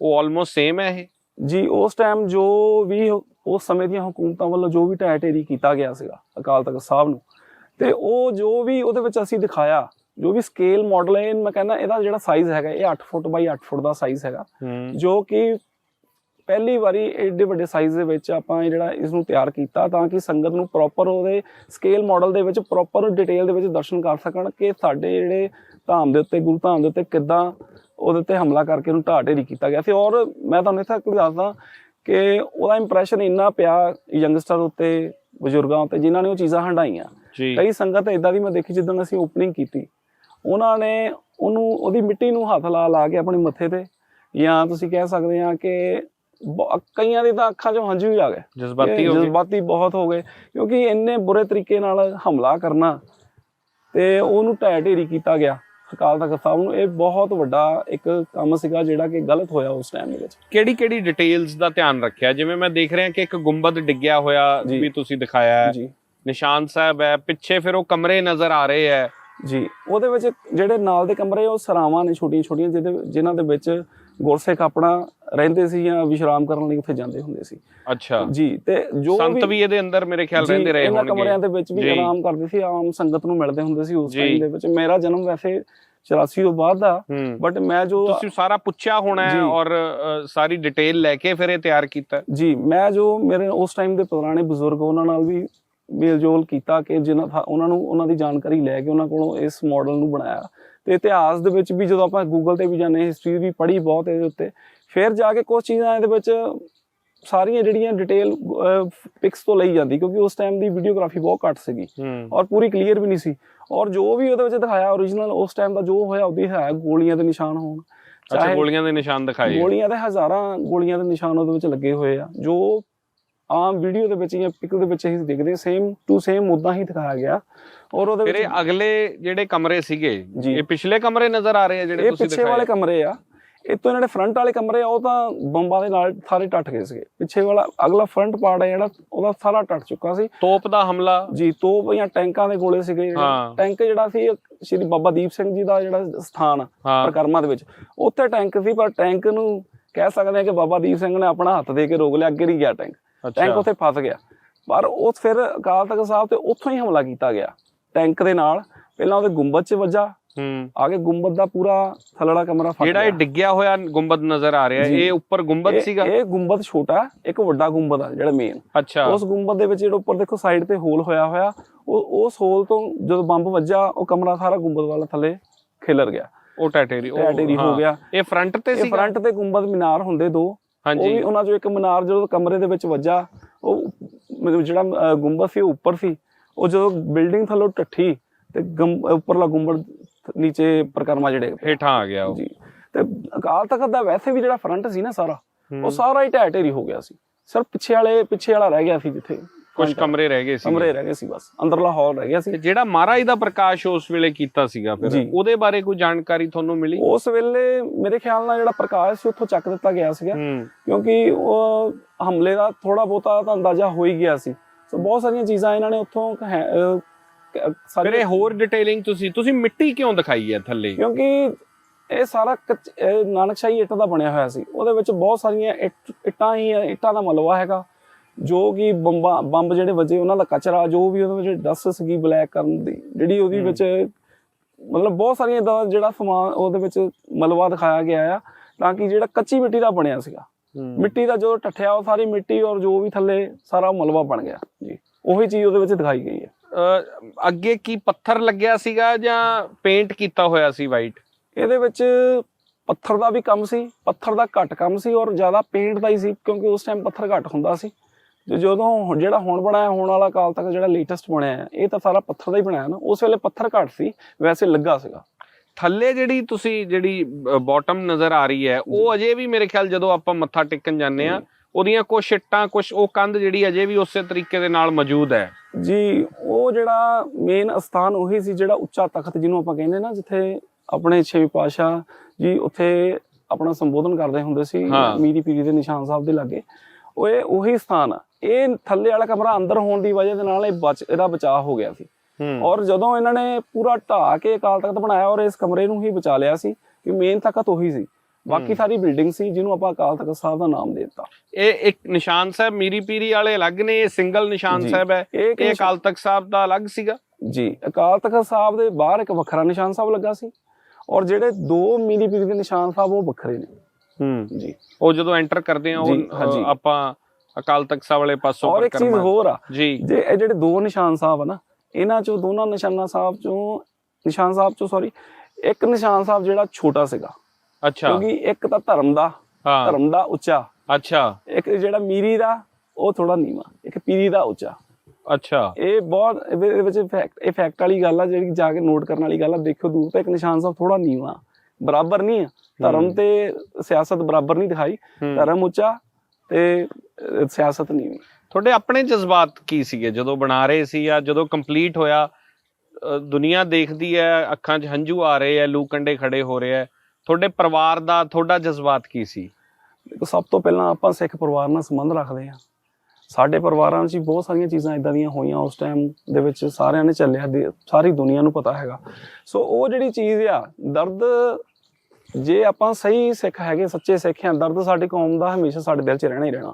ਉਹ ਆਲਮੋਸਟ ਸੇਮ ਹੈ ਇਹ ਜੀ ਉਸ ਟਾਈਮ ਜੋ ਵੀ ਉਸ ਸਮੇਂ ਦੀਆਂ ਹਕੂਮਤਾਂ ਵੱਲੋਂ ਜੋ ਵੀ ਢੇਰੀ ਕੀਤਾ ਗਿਆ ਸੀਗਾ ਅਕਾਲ ਤਖਤ ਸਾਹਿਬ ਨੂੰ ਤੇ ਉਹ ਜੋ ਵੀ ਉਹਦੇ ਵਿੱਚ ਅਸੀਂ ਦਿਖਾਇਆ ਜੋ ਵੀ ਸਕੇਲ ਮਾਡਲ ਹੈ ਮੈਂ ਕਹਿੰਦਾ ਇਹਦਾ ਜਿਹੜਾ ਸਾਈਜ਼ ਹੈਗਾ ਇਹ 8 ਫੁੱਟ ਬਾਈ 8 ਫੁੱਟ ਦਾ ਸਾਈਜ਼ ਹੈਗਾ। ਜੋ ਕਿ ਪਹਿਲੀ ਵਾਰੀ ਏਡੇ ਵੱਡੇ ਸਾਈਜ਼ ਦੇ ਵਿੱਚ ਆਪਾਂ ਜਿਹੜਾ ਇਸ ਨੂੰ ਤਿਆਰ ਕੀਤਾ ਤਾਂ ਕਿ ਸੰਗਤ ਨੂੰ ਪ੍ਰੋਪਰ ਉਹਦੇ ਸਕੇਲ ਮਾਡਲ ਦੇ ਵਿੱਚ ਪ੍ਰੋਪਰ ਡਿਟੇਲ ਦੇ ਵਿੱਚ ਦਰਸ਼ਨ ਕਰ ਸਕਣ ਕਿ ਸਾਡੇ ਜਿਹੜੇ ਧਾਮ ਦੇ ਉੱਤੇ ਗੁਰੂ ਧਾਮ ਦੇ ਉੱਤੇ ਕਿੱਦਾਂ ਉਹਦੇ ਉੱਤੇ ਹਮਲਾ ਕਰਕੇ ਉਹਨੂੰ ਢਾਹ ਢੇਰੀ ਕੀਤਾ ਗਿਆ ਸੀ। ਔਰ ਮੈਂ ਤੁਹਾਨੂੰ ਇੱਥੇ ਇੱਕ ਦੱਸਦਾ ਕਿ ਉਹਦਾ ਇੰਪ੍ਰੈਸ਼ਨ ਇੰਨਾ ਪਿਆ ਯੰਗਸਟਰ ਉੱਤੇ ਬਜ਼ੁਰਗਾਂ ਉੱਤੇ ਜਿਨ੍ਹਾਂ ਨੇ ਉਹ ਚੀਜ਼ਾਂ ਹੰਡਾਈਆਂ ਕਈ ਸੰਗਤ ਇਦਾਂ ਦੀ ਮੈਂ ਦੇਖੀ ਜਿੱਦਣ ਅਸੀਂ ਓਪਨਿੰਗ ਕੀਤੀ ਉਹਨਾਂ ਨੇ ਉਹਨੂੰ ਉਹਦੀ ਮਿੱਟੀ ਨੂੰ ਹੱਥ ਲਾ ਲਾ ਕੇ ਆਪਣੇ ਮੱਥੇ ਤੇ ਜਾਂ ਤੁਸੀਂ ਕਹਿ ਸਕਦੇ ਆ ਕਿ ਕਈਆਂ ਦੀ ਤਾਂ ਅੱਖਾਂ 'ਚੋਂ ਹੰਝੂ ਹੀ ਆ ਗਏ। ਜਜ਼ਬਾਤੀ ਹੋ ਗਏ। ਜਜ਼ਬਾਤੀ ਬਹੁਤ ਹੋ ਗਏ ਕਿਉਂਕਿ ਇੰਨੇ ਬੁਰੇ ਤਰੀਕੇ ਨਾਲ ਹਮਲਾ ਕਰਨਾ ਤੇ ਉਹਨੂੰ ਢਹਿ ਢੇਰੀ ਕੀਤਾ ਗਿਆ ਅਕਾਲ ਤਖਤ ਸਾਹਿਬ ਨੂੰ। ਇਹ ਬਹੁਤ ਵੱਡਾ ਇੱਕ ਕੰਮ ਸੀਗਾ ਜਿਹੜਾ ਕਿ ਗਲਤ ਹੋਇਆ ਉਸ ਟਾਈਮ ਦੇ ਵਿੱਚ। ਕਿਹੜੀ ਕਿਹੜੀ ਡਿਟੇਲਸ ਦਾ ਧਿਆਨ ਰੱਖਿਆ? ਜਿਵੇਂ ਮੈਂ ਦੇਖ ਰਿਹਾ ਕਿ ਇੱਕ ਗੁੰਬਦ ਡਿੱਗਿਆ ਹੋਇਆ। ਵੀ ਤੁਸੀਂ ਦਿਖਾਇਆ ਹੈ। ਜੀ। ਨਿਸ਼ਾਨ ਸਾਹਿਬ ਹੈ ਪਿੱਛੇ ਫਿਰ ਉਹ ਕਮਰੇ ਨਜ਼ਰ ਆ ਰਹੇ ਹੈ। ਜੀ ਉਹਦੇ ਵਿੱਚ ਜਿਹੜੇ ਨਾਲ ਦੇ ਕਮਰੇ ਉਹ ਸਰਾਵਾਂ ਨੇ ਛੋਟੀਆਂ ਛੋਟੀਆਂ ਜਿਹਦੇ ਜਿਨ੍ਹਾਂ ਦੇ ਵਿੱਚ ਗੁਰਸਿੱਖ ਆਪਣਾ ਰਹਿੰਦੇ ਸੀ ਜਾਂ ਵਿਸ਼ਰਾਮ ਕਰਨ ਲਈ ਉੱਥੇ ਜਾਂਦੇ ਹੁੰਦੇ ਸੀ ਅੱਛਾ ਜੀ ਤੇ ਜੋ ਸੰਤ ਵੀ ਇਹਦੇ ਅੰਦਰ ਮੇਰੇ ਖਿਆਲ ਰਹਿੰਦੇ ਰਹੇ ਇਹਨਾਂ ਕਮਰਿਆਂ ਹੋਣਗੇ ਦੇ ਵਿੱਚ ਵੀ। ਆਰਾਮ ਕਰਦੇ ਸੀ ਆਮ ਸੰਗਤ ਨੂੰ ਮਿਲਦੇ ਹੁੰਦੇ ਸੀ ਉਸ। ਟਾਈਮ ਦੇ ਵਿੱਚ ਮੇਰਾ ਜਨਮ ਵੈਸੇ 84 ਤੋਂ ਬਾਅਦ ਦਾ ਬਟ ਮੈਂ ਜੋ ਤੁਸੀਂ ਸਾਰਾ ਪੁੱਛਿਆ ਹੋਣਾ ਹੈ। ਔਰ ਸਾਰੀ ਡਿਟੇਲ ਲੈ ਕੇ ਫਿਰ ਇਹ ਤਿਆਰ ਕੀਤਾ। ਜੀ ਮੈਂ ਜੋ ਮੇਰੇ ਉਸ ਟਾਈਮ ਦੇ ਪੁਰਾਣੇ ਬਜ਼ੁਰਗ ਉਹਨਾਂ ਨਾਲ ਵੀ ਮੇਲਜੋਲ ਕੀਤਾ ਕਿ ਜਿਨ੍ਹਾਂ ਉਹਨਾਂ ਨੂੰ ਉਹਨਾਂ ਦੀ ਜਾਣਕਾਰੀ ਲੈ ਕੇ ਉਹਨਾਂ ਕੋਲੋਂ ਇਸ ਮਾਡਲ ਨੂੰ ਬਣਾਇਆ। ਤੇ ਇਤਿਹਾਸ ਦੇ ਵਿੱਚ ਵੀ ਜਦੋਂ ਆਪਾਂ ਗੂਗਲ ਤੇ ਵੀ ਜਾਂਦੇ ਹਿਸਟਰੀ ਵੀ ਪੜ੍ਹੀ ਬਹੁਤ ਇਹਦੇ ਉੱਤੇ ਫਿਰ ਜਾ ਕੇ ਕੁਝ ਚੀਜ਼ਾਂ ਇਹਦੇ ਵਿੱਚ ਸਾਰੀਆਂ ਜਿਹੜੀਆਂ ਡਿਟੇਲ ਪਿਕਸ ਤੋਂ ਲਈ ਜਾਂਦੀ ਕਿਉਂਕਿ ਉਸ ਟਾਈਮ ਦੀ ਵੀਡੀਓਗ੍ਰਾਫੀ ਬਹੁਤ ਘੱਟ ਸੀਗੀ ਔਰ ਪੂਰੀ ਕਲੀਅਰ ਵੀ ਨਹੀਂ ਸੀ। ਔਰ ਜੋ ਵੀ ਉਹਦੇ ਵਿੱਚ ਦਿਖਾਇਆ origignal ਉਸ ਟਾਈਮ ਦਾ ਜੋ ਹੋਇਆ ਉਹਦੀ ਹੈ ਗੋਲੀਆਂ ਦੇ ਨਿਸ਼ਾਨ ਹੋਣ। ਅੱਛਾ ਗੋਲੀਆਂ ਦੇ ਨਿਸ਼ਾਨ ਦਿਖਾਏ। ਗੋਲੀਆਂ ਦੇ ਹਜ਼ਾਰਾਂ ਗੋਲੀਆਂ ਦੇ ਨਿਸ਼ਾਨ ਉਹਦੇ ਵਿੱਚ ਲੱਗੇ ਹੋਏ ਆ। ਜੋ ਆਮ ਵੀਡੀਓ ਦੇ ਵਿੱਚ ਜਾਂ ਪਿਕ ਦੇ ਵਿੱਚ ਅਸੀਂ ਦੇਖਦੇ ਸੇਮ ਟੂ ਸੇਮ ਉਦਾਂ ਹੀ ਦਿਖਾਇਆ ਗਿਆ। ਔਰ ਉਹਦੇ ਫਿਰ ਵਿੱਚ ਇਹ ਅਗਲੇ ਜਿਹੜੇ ਕਮਰੇ ਸੀਗੇ। ਇਹ ਪਿਛਲੇ ਕਮਰੇ ਨਜ਼ਰ ਆ ਰਹੇ ਆ ਜਿਹੜੇ ਇਹ ਤੁਸੀਂ ਪਿੱਛੇ ਵਾਲੇ ਦਿਖਾਏ? ਕਮਰੇ ਆ। ਇਹ ਤੋਂ ਇਹਨਾਂ ਦੇ ਫਰੰਟ ਵਾਲੇ ਕਮਰੇ ਆ ਉਹ ਤਾਂ ਬੰਬਾਂ ਦੇ ਨਾਲ ਸਾਰੇ ਟੱਟ ਗਏ ਸੀਗੇ। ਪਿੱਛੇ ਵਾਲਾ ਅਗਲਾ ਫਰੰਟ ਪਾਰਟ ਹੈ ਜਿਹੜਾ ਉਹਦਾ ਸਾਰਾ ਟੱਟ ਚੁੱਕਾ ਸੀ। ਤੋਪ ਦਾ ਹਮਲਾ। ਜੀ ਤੋਪ ਜਾਂ ਟੈਂਕਾਂ ਦੇ ਗੋਲੇ ਸੀਗੇ ਜਿਹੜੇ। ਟੈਂਕ ਜਿਹੜਾ ਸੀ ਇਹ ਸ਼੍ਰੀ ਬਾਬਾ ਦੀਪ ਸਿੰਘ ਜੀ ਦਾ ਜਿਹੜਾ ਸਥਾਨ ਆ ਪ੍ਰਕਰਮਾ ਦੇ ਵਿੱਚ। ਉੱਥੇ ਟੈਂਕ ਸੀ ਪਰ ਟੈਂਕ ਨੂੰ ਕਹਿ ਸਕਦੇ ਆ ਕਿ ਬਾਬਾ ਦੀਪ ਸਿੰਘ ਨੇ ਆਪਣਾ ਹੱਥ ਦੇ ਕੇ ਰੋਕ ਲਿਆ ਅੱਗੇ ਨਹੀਂ ਗਿਆ ਟੈਂਕ। ਟੈਂਕ ਉੱਥੇ ਫਸ ਗਿਆ। ਪਰ ਉਹ ਫਿਰ ਅਕਾਲ ਤਖਤ ਸਾਹਿਬ ਤੇ ਉੱਥੋਂ ਹੀ ਹਮਲਾ ਕੀਤਾ ਗਿਆ। ਟੈਂਕ ਦੇ ਨਾਲ ਪਹਿਲਾਂ ਉਹਦੇ ਗੁੰਬਦ 'ਚ ਵੱਜਾ। ਹੂੰ। ਆ ਕੇ ਗੁੰਬਦ ਦਾ ਪੂਰਾ ਥੱਲੜਾ ਕਮਰਾ ਫਟ ਜਿਹੜਾ ਇਹ ਡਿੱਗਿਆ ਹੋਇਆ ਗੁੰਬਦ ਨਜ਼ਰ ਆ ਰਿਹਾ। ਇਹ ਉੱਪਰ ਗੁੰਬਦ ਸੀਗਾ? ਇਹ ਗੁੰਬਦ ਛੋਟਾ ਇੱਕ ਵੱਡਾ ਗੁੰਬਦ ਆ ਜਿਹੜਾ ਮੇਨ ਅੱਛਾ। ਉਸ ਗੁੰਬਦ ਦੇ ਵਿੱਚ ਜਿਹੜਾ ਉੱਪਰ ਦੇਖੋ ਸਾਈਡ ਤੇ ਹੋਲ ਹੋਇਆ ਹੋਇਆ ਉਹ ਉਸ ਹੋਲ ਤੋਂ ਜਦੋਂ ਬੰਬ ਵੱਜਾ ਉਹ ਕਮਰਾ ਸਾਰਾ ਗੁੰਬਦ ਵਾਲਾ ਥੱਲੇ ਖਿਲਰ ਗਿਆ। ਉਹ ਟੈਟੇਰੀ ਟੈਟੇਰੀ ਹੋ ਗਿਆ। ਇਹ ਫਰੰਟ ਤੇ ਸੀਗਾ? ਫਰੰਟ ਤੇ ਗੁੰਬਦ ਮੀਨਾਰ ਹੁੰਦੇ ਦੋ। ਉਹ ਵੀ ਉਹਨਾਂ ਚੋਂ ਇੱਕ ਮੀਨਾਰ ਜਦੋਂ ਕਮਰੇ ਦੇ ਵਿੱਚ ਵੱਜਾ ਉਹ ਮਤਲਬ ਜਿਹੜਾ ਗੁੰਬਦ ਸੀ ਉੱਪਰ ਸੀ। ਉਹ ਜਦੋਂ ਬਿਲਡਿੰਗ ਥੱਲੋਂ ਟੱਠੀ ਤੇ ਉੱਪਰਲਾ ਗੁੰਬਦ ਨੀਚੇ ਪ੍ਰਕਰਮਾ ਜਿਹੜੇ ਹੇਠਾਂ ਆ ਗਿਆ ਉਹ। ਜੀ। ਤੇ ਅਕਾਲ ਤਖਤ ਦਾ ਵੈਸੇ ਵੀ ਜਿਹੜਾ ਫਰੰਟ ਸੀ ਨਾ ਸਾਰਾ। ਉਹ ਸਾਰਾ ਹੀ ਢਹਿ ਢੇਰੀ ਹੋ ਗਿਆ ਸੀ। ਸਿਰਫ ਪਿੱਛੇ ਵਾਲੇ ਪਿੱਛੇ ਵਾਲਾ ਰਹਿ ਗਿਆ ਸੀ ਜਿੱਥੇ। ਕੁਝ ਕਮਰੇ ਰਹਿ ਗਏ ਸੀ ਕਮਰੇ ਰਹਿ ਗਏ ਸੀ ਬਸ। ਅੰਦਰਲਾ ਹਾਲ ਰਹਿ ਗਿਆ ਸੀ। ਜਿਹੜਾ ਮਹਾਰਾਜ ਦਾ ਪ੍ਰਕਾਸ਼ ਉਸ ਵੇਲੇ ਕੀਤਾ ਸੀਗਾ ਫਿਰ। ਉਹਦੇ ਬਾਰੇ ਕੋਈ ਜਾਣਕਾਰੀ ਤੁਹਾਨੂੰ ਮਿਲੀ? ਉਸ ਵੇਲੇ ਮੇਰੇ ਖਿਆਲ ਨਾਲ ਜਿਹੜਾ ਪ੍ਰਕਾਸ਼ ਸੀ ਉੱਥੋਂ ਚੱਕ ਦਿੱਤਾ ਗਿਆ ਸੀਗਾ। ਕਿਉਂਕਿ ਉਹ ਹਮਲੇ ਦਾ ਥੋੜਾ ਬਹੁਤਾ ਤਾਂ ਅੰਦਾਜ਼ਾ ਹੋ ਹੀ ਗਿਆ ਸੀ। ਸੋ ਬਹੁਤ ਸਾਰੀਆਂ ਚੀਜ਼ਾਂ ਇਹਨਾਂ ਨੇ ਉੱਥੋਂ ਕ- ਫਿਰ ਹੋਰ ਡਿਟੇਲਿੰਗ ਤੁਸੀਂ ਤੁਸੀਂ ਮਿੱਟੀ ਕਿਉਂ ਦਿਖਾਈ ਹੈ ਥੱਲੇ? ਕਿਉਂਕਿ ਇਹ ਸਾਰਾ ਨਾਨਕਸ਼ਾਹੀ ਇੱਟ ਦਾ ਬਣਿਆ ਹੋਇਆ ਸੀ। ਉਹਦੇ ਵਿੱਚ ਬਹੁਤ ਸਾਰੀਆਂ ਇੱਟਾਂ ਹੀ ਇੱਟਾਂ ਦਾ ਮਲਵਾ ਹੈਗਾ। ਜੋ ਕਿ ਬੰਬਾਂ ਬੰਬ ਜਿਹੜੇ ਵੱਜੇ ਉਹਨਾਂ ਦਾ ਕਚਰਾ ਜੋ ਵੀ ਉਹਦੇ ਵਿੱਚ ਡਸਟ ਸੀਗੀ ਬਲੈਕ ਕਰਨ ਦੀ ਜਿਹੜੀ ਉਹਦੀ। ਵਿੱਚ ਮਤਲਬ ਬਹੁਤ ਸਾਰੀਆਂ ਏਦਾਂ ਦਾ ਜਿਹੜਾ ਸਮਾਨ ਉਹਦੇ ਵਿੱਚ ਮਲਵਾ ਦਿਖਾਇਆ ਗਿਆ ਆ ਤਾਂ ਕਿ ਜਿਹੜਾ ਕੱਚੀ ਮਿੱਟੀ ਦਾ ਬਣਿਆ ਸੀਗਾ। ਮਿੱਟੀ ਦਾ ਜਦੋਂ ਟੱਠਿਆ ਉਹ ਸਾਰੀ ਮਿੱਟੀ ਔਰ ਜੋ ਵੀ ਥੱਲੇ ਸਾਰਾ ਮਲਵਾ ਬਣ ਗਿਆ। ਜੀ। ਉਹੀ ਚੀਜ਼ ਉਹਦੇ ਵਿੱਚ ਦਿਖਾਈ ਗਈ ਹੈ। ਅੱਗੇ ਕੀ ਪੱਥਰ ਲੱਗਿਆ ਸੀਗਾ ਜਾਂ ਪੇਂਟ ਕੀਤਾ ਹੋਇਆ ਸੀ ਵਾਈਟ ਇਹਦੇ ਵਿੱਚ ਪੱਥਰ ਦਾ ਵੀ ਕੰਮ ਸੀ ਪੱਥਰ ਦਾ ਘੱਟ ਕੰਮ ਸੀ ਔਰ ਜ਼ਿਆਦਾ ਪੇਂਟ ਦਾ ਹੀ ਸੀ ਕਿਉਂਕਿ ਉਸ ਟਾਈਮ ਪੱਥਰ ਘੱਟ ਹੁੰਦਾ ਸੀ। ਜਦੋਂ ਜਿਹੜਾ ਹੁਣ ਬਣਾਇਆ ਹੁਣ ਵਾਲਾ ਕਾਲ ਤੱਕ ਜਿਹੜਾ ਲੇਟੈਸਟ ਬਣਿਆ ਹੈ, ਇਹ ਤਾਂ ਸਾਰਾ ਪੱਥਰ ਦਾ ਹੀ ਬਣਾਇਆ ਨਾ ਉਸ ਵੇਲੇ ਪੱਥਰ ਘੱਟ ਸੀ ਵੈਸੇ ਲੱਗਾ ਸੀਗਾ। ਥੱਲੇ ਜਿਹੜੀ ਤੁਸੀਂ ਜਿਹੜੀ ਬਾਟਮ ਨਜ਼ਰ ਆ ਰਹੀ ਹੈ ਉਹ ਅਜੇ ਵੀ ਮੇਰੇ ਖਿਆਲ ਜਦੋਂ ਆਪਾਂ ਮੱਥਾ ਟੇਕਣ ਜਾਂਦੇ ਆ ਉਹਦੀਆਂ ਕੁਛ ਇੱਟਾਂ ਕੁਛ ਉਹ ਕੰਧ ਜਿਹੜੀ ਅਜੇ ਵੀ ਉਸੇ ਤਰੀਕੇ ਦੇ ਨਾਲ ਮੌਜੂਦ ਹੈ। ਜੀ ਉਹ ਜਿਹੜਾ ਮੇਨ ਅਸਥਾਨ ਉਹੀ ਸੀ ਜਿਹੜਾ ਉੱਚਾ ਤਖਤ ਜਿਹਨੂੰ ਆਪਾਂ ਕਹਿੰਦੇ ਨਾ ਜਿੱਥੇ ਆਪਣੇ ਛੇਵੀਂ ਪਾਤਸ਼ਾਹ ਜੀ ਉੱਥੇ ਆਪਣਾ ਸੰਬੋਧਨ ਕਰਦੇ ਹੁੰਦੇ ਸੀ। ਮੀਰੀ ਪੀਰੀ ਦੇ ਨਿਸ਼ਾਨ ਸਾਹਿਬ ਦੇ ਲਾਗੇ। ਉਹ ਇਹ ਉਹੀ ਸਥਾਨ ਆ। ਇਹ ਥੱਲੇ ਵਾਲਾ ਕਮਰਾ ਅੰਦਰ ਹੋਣ ਦੀ ਵਜ੍ਹਾ ਦੇ ਨਾਲ ਇਹ ਬਚ ਇਹਦਾ ਬਚਾਅ ਹੋ ਗਿਆ ਸੀ। ਔਰ ਜਦੋਂ ਇਹਨਾਂ ਨੇ ਪੂਰਾ ਢਾਹ ਕੇ ਅਕਾਲ ਤਖਤ ਬਣਾਇਆ ਔਰ ਇਸ ਕਮਰੇ ਨੂੰ ਹੀ ਬਚਾ ਲਿਆ ਸੀ ਕਿ ਮੇਨ ਤਖਤ ਉਹੀ ਸੀ। ਬਾਕੀ ਸਾਰੀ ਬਿਲਡਿੰਗ ਸੀ ਜਿਹਨੂੰ ਆਪਾਂ ਅਕਾਲ ਤਖਤ ਸਾਹਿਬ ਦਾ ਨਾਮ ਦੇ ਦਿੱਤਾ। ਇਹ ਇੱਕ ਨਿਸ਼ਾਨ ਸਾਹਿਬ ਮੀਰੀ ਪੀਰੀ ਵਾਲੇ ਅਲੱਗ ਨੇ ਇਹ ਸਿੰਗਲ ਨਿਸ਼ਾਨ। ਸਾਹਿਬ ਹੈ। ਇਹ ਅਕਾਲ ਤਖਤ ਸਾਹਿਬ ਦਾ ਅਲੱਗ ਸੀਗਾ। ਜੀ ਅਕਾਲ ਤਖਤ ਸਾਹਿਬ ਦੇ ਬਾਹਰ ਇੱਕ ਵੱਖਰਾ ਨਿਸ਼ਾਨ ਸਾਹਿਬ ਲੱਗਾ ਸੀ ਔਰ ਜਿਹੜੇ ਦੋ ਮੀਰੀ ਪੀਰੀ ਦੇ ਨਿਸ਼ਾਨ ਸਾਹਿਬ ਉਹ ਵੱਖਰੇ ਨੇ। ਹੂੰ। ਜੀ। ਉਹ ਜਦੋਂ ਐਂਟਰ ਕਰਦੇ ਆ ਉਹ ਆਪਾਂ ਅਕਾਲ ਤਖਤ ਸਾਹਿਬ ਵਾਲੇ ਪਾਸੋਂ ਔਰ ਇੱਕ ਚੀਜ਼ ਹੋਰ ਆ ਜੀ। ਜੇ ਇਹ ਜਿਹੜੇ ਦੋ ਨਿਸ਼ਾਨ ਸਾਹਿਬ ਆ ਨਾ ਇਹਨਾਂ ਚੋਂ ਦੋਨਾਂ ਨਿਸ਼ਾਨਾ ਸਾਹਿਬ ਚੋਂ ਨਿਸ਼ਾਨ ਸਾਹਿਬ ਚੋਂ ਸੌਰੀ ਇੱਕ ਨਿਸ਼ਾਨ ਸਾਹਿਬ ਜਿਹੜਾ ਛੋਟਾ ਸੀਗਾ। ਅੱਛਾ। ਕਿਉਂਕਿ ਇੱਕ ਤਾਂ ਧਰਮ ਦਾ ਧਰਮ ਦਾ ਉੱਚਾ। ਅੱਛਾ। ਇੱਕ ਜਿਹੜਾ ਮੀਰੀ ਦਾ ਉਹ ਥੋੜਾ ਨੀਵਾ। ਇੱਕ ਪੀਰੀ ਦਾ ਉੱਚਾ। ਅੱਛਾ। ਇਹ ਬਹੁਤ ਇਹਦੇ ਵਿੱਚ ਫੈਕਟ ਇਹ ਫੈਕਟ ਵਾਲੀ ਗੱਲ ਆ ਜਿਹੜੀ ਜਾ ਕੇ ਨੋਟ ਕਰਨ ਵਾਲੀ ਗੱਲ ਆ ਦੇਖੋ ਦੂਰ ਤੋਂ ਇੱਕ ਨਿਸ਼ਾਨ ਸਾਹਿਬ ਥੋੜਾ ਨੀਵਾ। ਬਰਾਬਰ ਨਹੀਂ ਆ। ਧਰਮ ਤੇ ਸਿਆਸਤ ਬਰਾਬਰ ਨਹੀਂ ਦਿਖਾਈ। ਧਰਮ ਉੱਚਾ ਤੇ ਸਿਆਸਤ ਨੀਵੀਂ ਤੁਹਾਡੇ ਆਪਣੇ ਜਜ਼ਬਾਤ ਕੀ ਸੀਗੇ? ਜਦੋਂ ਬਣਾ ਰਹੇ ਸੀ ਜਾਂ ਜਦੋਂ ਕੰਪਲੀਟ ਹੋਇਆ ਦੁਨੀਆ ਦੇਖਦੀ ਹੈ ਅੱਖਾਂ 'ਚ ਹੰਝੂ ਆ ਰਹੇ ਆ ਲੂ ਕੰਡੇ ਖੜੇ ਹੋ ਰਹੇ ਆ ਤੁਹਾਡੇ ਪਰਿਵਾਰ ਦਾ ਤੁਹਾਡਾ ਜਜ਼ਬਾਤ ਕੀ ਸੀ? ਦੇਖੋ ਸਭ ਤੋਂ ਪਹਿਲਾਂ ਆਪਾਂ ਸਿੱਖ ਪਰਿਵਾਰ ਨਾਲ ਸੰਬੰਧ ਰੱਖਦੇ ਹਾਂ। ਸਾਡੇ ਪਰਿਵਾਰਾਂ 'ਚ ਬਹੁਤ ਸਾਰੀਆਂ ਚੀਜ਼ਾਂ ਇਦਾਂ ਦੀਆਂ ਹੋਈਆਂ ਉਸ ਟਾਈਮ ਦੇ ਵਿੱਚ ਸਾਰਿਆਂ ਨੇ ਚੱਲਿਆ ਸਾਰੀ ਦੁਨੀਆ ਨੂੰ ਪਤਾ ਹੈਗਾ। ਸੋ ਉਹ ਜਿਹੜੀ ਚੀਜ਼ ਆ ਦਰਦ ਜੇ ਆਪਾਂ ਸਹੀ ਸਿੱਖ ਹੈਗੇ, ਸੱਚੇ ਸਿੱਖ ਹਾਂ, ਦਰਦ ਸਾਡੀ ਕੌਮ ਦਾ ਹਮੇਸ਼ਾ ਸਾਡੇ ਦਿਲ 'ਚ ਰਹਿਣਾ ਹੀ ਰਹਿਣਾ।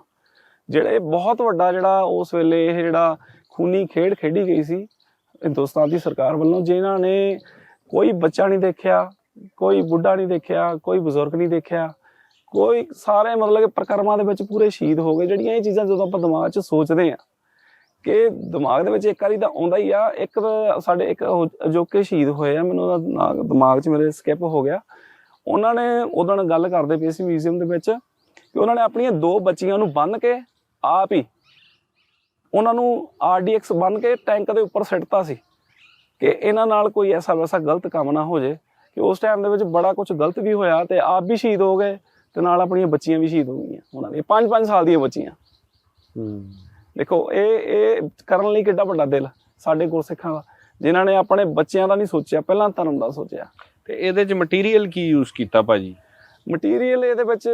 ਜਿਹੜੇ ਬਹੁਤ ਵੱਡਾ ਜਿਹੜਾ ਉਸ ਵੇਲੇ ਇਹ ਜਿਹੜਾ ਖੂਨੀ ਖੇਡ ਖੇਡੀ ਗਈ ਸੀ ਹਿੰਦੁਸਤਾਨ ਦੀ ਸਰਕਾਰ ਵੱਲੋਂ, ਜਿਨ੍ਹਾਂ ਨੇ ਕੋਈ ਬੱਚਾ ਨਹੀਂ ਦੇਖਿਆ, ਕੋਈ ਬੁੱਢਾ ਨਹੀਂ ਦੇਖਿਆ, ਕੋਈ ਬਜ਼ੁਰਗ ਨਹੀਂ ਦੇਖਿਆ, ਕੋਈ ਸਾਰੇ ਮਤਲਬ ਕਿ ਪ੍ਰਕਰਮਾਂ ਦੇ ਵਿੱਚ ਪੂਰੇ ਸ਼ਹੀਦ ਹੋ ਗਏ, ਜਿਹੜੀਆਂ ਇਹ ਚੀਜ਼ਾਂ ਜਦੋਂ ਆਪਾਂ ਦਿਮਾਗ 'ਚ ਸੋਚਦੇ ਆ ਕਿ ਦਿਮਾਗ ਦੇ ਵਿੱਚ ਇੱਕ ਵਾਰੀ ਤਾਂ ਆਉਂਦਾ ਹੀ ਆ, ਇੱਕ ਤਾਂ ਸਾਡੇ ਇੱਕ ਅਜੋਕੇ ਸ਼ਹੀਦ ਹੋਏ ਆ, ਮੈਨੂੰ ਉਹਦਾ ਦਿਮਾਗ 'ਚ ਮੇਰੇ ਸਕਿਪ ਹੋ ਗਿਆ। ਉਹਨਾਂ ਨੇ ਉਦੋਂ ਗੱਲ ਕਰਦੇ ਪਏ ਸੀ ਮਿਊਜ਼ੀਅਮ ਦੇ ਵਿੱਚ ਕਿ ਉਹਨਾਂ ਨੇ ਆਪਣੀਆਂ ਦੋ ਬੱਚੀਆਂ ਨੂੰ ਬੰਨ ਕੇ ਆਪ ਹੀ ਉਹਨਾਂ ਨੂੰ ਆਰਡੀਐਕਸ ਬੰਨ ਕੇ ਟੈਂਕ ਦੇ ਉੱਪਰ ਸਿੱਟਤਾ ਸੀ ਕਿ ਇਹਨਾਂ ਨਾਲ ਕੋਈ ਐਸਾ ਵੈਸਾ ਗਲਤ ਕੰਮ ਨਾ ਹੋ ਜੇ ਕਿ ਉਸ ਟਾਈਮ ਦੇ ਵਿੱਚ ਬੜਾ ਕੁਝ ਗਲਤ ਵੀ ਹੋਇਆ ਤੇ ਆਪ ਵੀ ਸ਼ਹੀਦ ਹੋ ਗਏ ਤੇ ਨਾਲ ਆਪਣੀਆਂ ਬੱਚੀਆਂ ਵੀ ਸ਼ਹੀਦ ਹੋ ਗਈਆਂ ਉਹਨਾਂ ਦੀਆਂ 5-5 ਸਾਲ ਦੀਆਂ ਬੱਚੀਆਂ। ਦੇਖੋ, ਇਹ ਇਹ ਕਰਨ ਲਈ ਕਿੱਡਾ ਵੱਡਾ ਦਿਲ ਸਾਡੇ ਗੁਰਸਿੱਖਾਂ ਦਾ, ਜਿਨ੍ਹਾਂ ਨੇ ਆਪਣੇ ਬੱਚਿਆਂ ਦਾ ਨਹੀਂ ਸੋਚਿਆ, ਪਹਿਲਾਂ ਧਰਮ ਦਾ ਸੋਚਿਆ। ਤੇ ਇਹਦੇ 'ਚ ਮਟੀਰੀਅਲ ਕੀ ਯੂਜ਼ ਕੀਤਾ ਭਾਜੀ? ਮਟੀਰੀਅਲ ਇਹਦੇ ਵਿੱਚ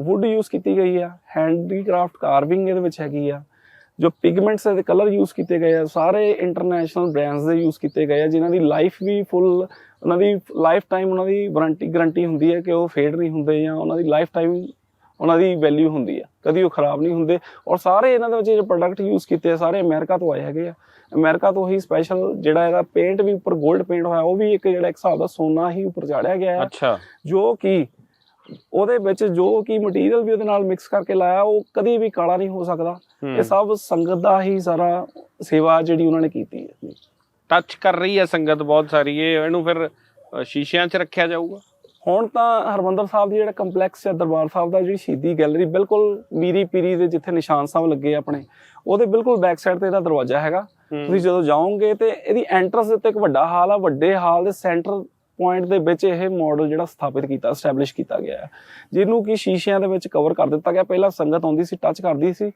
ਵੁੱਡ ਯੂਜ਼ ਕੀਤੀ ਗਈ ਆ ਹੈਂਡੀਕ੍ਰਾਫਟ ਕਾਰਵਿੰਗ ਇਹਦੇ ਵਿੱਚ ਹੈਗੀ ਆ, ਜੋ ਪਿਗਮੈਂਟਸ ਦੇ ਕਲਰ ਯੂਜ਼ ਕੀਤੇ ਗਏ ਆ, ਸਾਰੇ ਇੰਟਰਨੈਸ਼ਨਲ ਬ੍ਰਾਂਡਸ ਦੇ ਯੂਜ਼ ਕੀਤੇ ਗਏ ਆ, ਜਿਨ੍ਹਾਂ ਦੀ ਲਾਈਫ ਵੀ ਫੁੱਲ ਉਹਨਾਂ ਦੀ ਲਾਈਫ ਟਾਈਮ ਉਹਨਾਂ ਦੀ ਵਾਰੰਟੀ ਗਾਰੰਟੀ ਹੁੰਦੀ ਹੈ ਕਿ ਉਹ ਫੇਡ ਨਹੀਂ ਹੁੰਦੇ ਜਾਂ ਉਹਨਾਂ ਦੀ ਲਾਈਫ ਟਾਈਮ ਉਹਨਾਂ ਦੀ ਵੈਲਿਊ ਹੁੰਦੀ ਆ ਕਦੀ ਉਹ ਖਰਾਬ ਨਹੀਂ ਹੁੰਦੇ ਔਰ ਸਾਰੇ ਇਹਨਾਂ ਦੇ ਵਿੱਚ ਜਿਹੜੇ ਪ੍ਰੋਡਕਟ ਯੂਜ਼ ਕੀਤੇ ਆ ਸਾਰੇ ਅਮਰੀਕਾ ਤੋਂ ਆਏ ਹੈਗੇ ਆ। ਅਮਰੀਕਾ ਤੋਂ ਹੀ ਸਪੈਸ਼ਲ ਜਿਹੜਾ ਇਹਦਾ ਪੇਂਟ ਵੀ ਉੱਪਰ 골ਡ ਪੇਂਟ ਹੋਇਆ ਉਹ ਵੀ ਇੱਕ ਜਿਹੜਾ ਇੱਕ ਹਿਸਾਬ ਦਾ ਸੋਨਾ ਹੀ ਉੱਪਰ ਚਾੜਿਆ ਗਿਆ ਹੈ ਅੱਛਾ। ਜੋ ਕਿ ਉਹਦੇ ਵਿੱਚ ਜੋ ਕਿ ਮਟੀਰੀਅਲ ਵੀ ਉਹਦੇ ਨਾਲ ਮਿਕਸ ਕਰਕੇ ਲਾਇਆ ਉਹ ਕਦੀ ਵੀ ਕਾਲਾ ਨਹੀਂ ਹੋ ਸਕਦਾ। ਇਹ ਸਭ ਸੰਗਤ ਦਾ ਹੀ ਸਾਰਾ ਸੇਵਾ ਜਿਹੜੀ ਉਹਨਾਂ ਨੇ ਕੀਤੀ ਹੈ ਟੱਚ ਕਰ ਰਹੀ ਹੈ ਸੰਗਤ ਬਹੁਤ ਸਾਰੀ ਇਹ ਇਹਨੂੰ ਫਿਰ ਸ਼ੀਸ਼ਿਆਂ 'ਚ ਰੱਖਿਆ ਜਾਊਗਾ? ਹੁਣ ਤਾਂ ਹਰਮੰਦਰ ਸਾਹਿਬ ਦੀ ਜਿਹੜਾ ਕੰਪਲੈਕਸ ਹੈ ਦਰਬਾਰ ਸਾਹਿਬ ਦਾ ਜਿਹੜੀ ਸ਼ਹੀਦੀ ਗੈਲਰੀ ਬਿਲਕੁਲ ਮੀਰੀ ਪੀਰੀ ਦੇ ਜਿੱਥੇ ਨਿਸ਼ਾਨ ਸਾਹਿਬ ਲੱਗੇ ਆਪਣੇ ਉਹਦੇ ਬਿਲਕੁਲ ਬੈਕ ਸਾਈਡ ਤੇ ਇਹਦਾ ਦਰਵਾਜ਼ਾ ਹੈਗਾ। ਤੁਸੀਂ ਜਦੋਂ ਜਾਓਗੇ ਤੇ ਇਹਦੀ ਐਂਟਰੈਂਸ ਦੇ ਉੱਤੇ ਇੱਕ ਵੱਡਾ ਹਾਲ ਆ ਵੱਡੇ ਹਾਲ ਦੇ ਸੈਂਟਰ ਪੁਆਇੰਟ ਦੇ ਵਿੱਚ ਇਹ ਮਾਡਲ ਜਿਹੜਾ ਸਥਾਪਿਤ ਕੀਤਾ ਸਟੈਬਲਿਸ਼ ਕੀਤਾ ਗਿਆ ਹੈ। ਜਿਹਨੂੰ ਕਿ ਸ਼ੀਸ਼ਿਆਂ ਦੇ ਵਿੱਚ ਕਵਰ ਕਰ ਦਿੱਤਾ ਗਿਆ। ਪਹਿਲਾਂ ਸੰਗਤ ਆਉਂਦੀ ਸੀ ਟੱਚ ਕਰਦੀ ਸੀ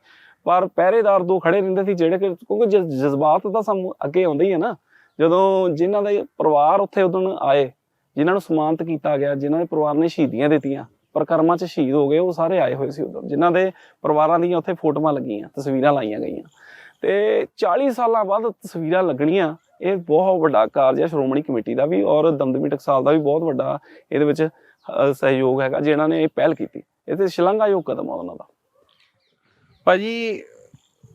ਪਰ ਪਹਿਰੇਦਾਰ ਦੋ ਖੜੇ ਰਹਿੰਦੇ ਸੀ ਜਿਹੜੇ ਕਿ ਕਿਉਂਕਿ ਜਜ਼- ਜਜ਼ਬਾਤ ਤਾਂ ਸਾਨੂੰ ਅੱਗੇ ਆਉਂਦੇ ਹੀ ਆ ਨਾ। ਜਦੋਂ ਜਿਨ੍ਹਾਂ ਦੇ ਪਰਿਵਾਰ ਉੱਥੇ ਉਦੋਂ ਆਏ ਜਿਨ੍ਹਾਂ ਨੂੰ ਸਨਮਾਨਿਤ ਕੀਤਾ ਗਿਆ ਜਿਨ੍ਹਾਂ ਦੇ ਪਰਿਵਾਰ ਨੇ ਸ਼ਹੀਦੀਆਂ ਦਿੱਤੀਆਂ ਪਰਕਰਮਾਂ 'ਚ ਸ਼ਹੀਦ ਹੋ ਗਏ ਉਹ ਸਾਰੇ ਆਏ ਹੋਏ ਸੀ ਉਦੋਂ ਜਿਨ੍ਹਾਂ ਦੇ ਪਰਿਵਾਰਾਂ ਦੀਆਂ ਉੱਥੇ ਫੋਟੋਆਂ ਲੱਗੀਆਂ ਤਸਵੀਰਾਂ ਲਾਈਆਂ ਗਈਆਂ। ਤੇ 40 ਸਾਲਾਂ ਬਾਅਦ ਤਸਵੀਰਾਂ ਲੱਗਣੀਆਂ ਇਹ ਬਹੁਤ ਵੱਡਾ ਕਾਰਜ ਹੈ ਸ਼੍ਰੋਮਣੀ ਕਮੇਟੀ ਦਾ ਵੀ ਔਰ ਦਮਦਮੀ ਟਕਸਾਲ ਦਾ ਵੀ ਬਹੁਤ ਵੱਡਾ ਇਹਦੇ ਵਿੱਚ ਸਹਿਯੋਗ ਹੈਗਾ ਜਿਨ੍ਹਾਂ ਨੇ ਇਹ ਪਹਿਲ ਕੀਤੀ। ਇਹ ਤੇ ਸ਼ਲਾਘਾਯੋਗ ਕਦਮ ਆ ਉਹਨਾਂ ਦਾ। ਭਾਜੀ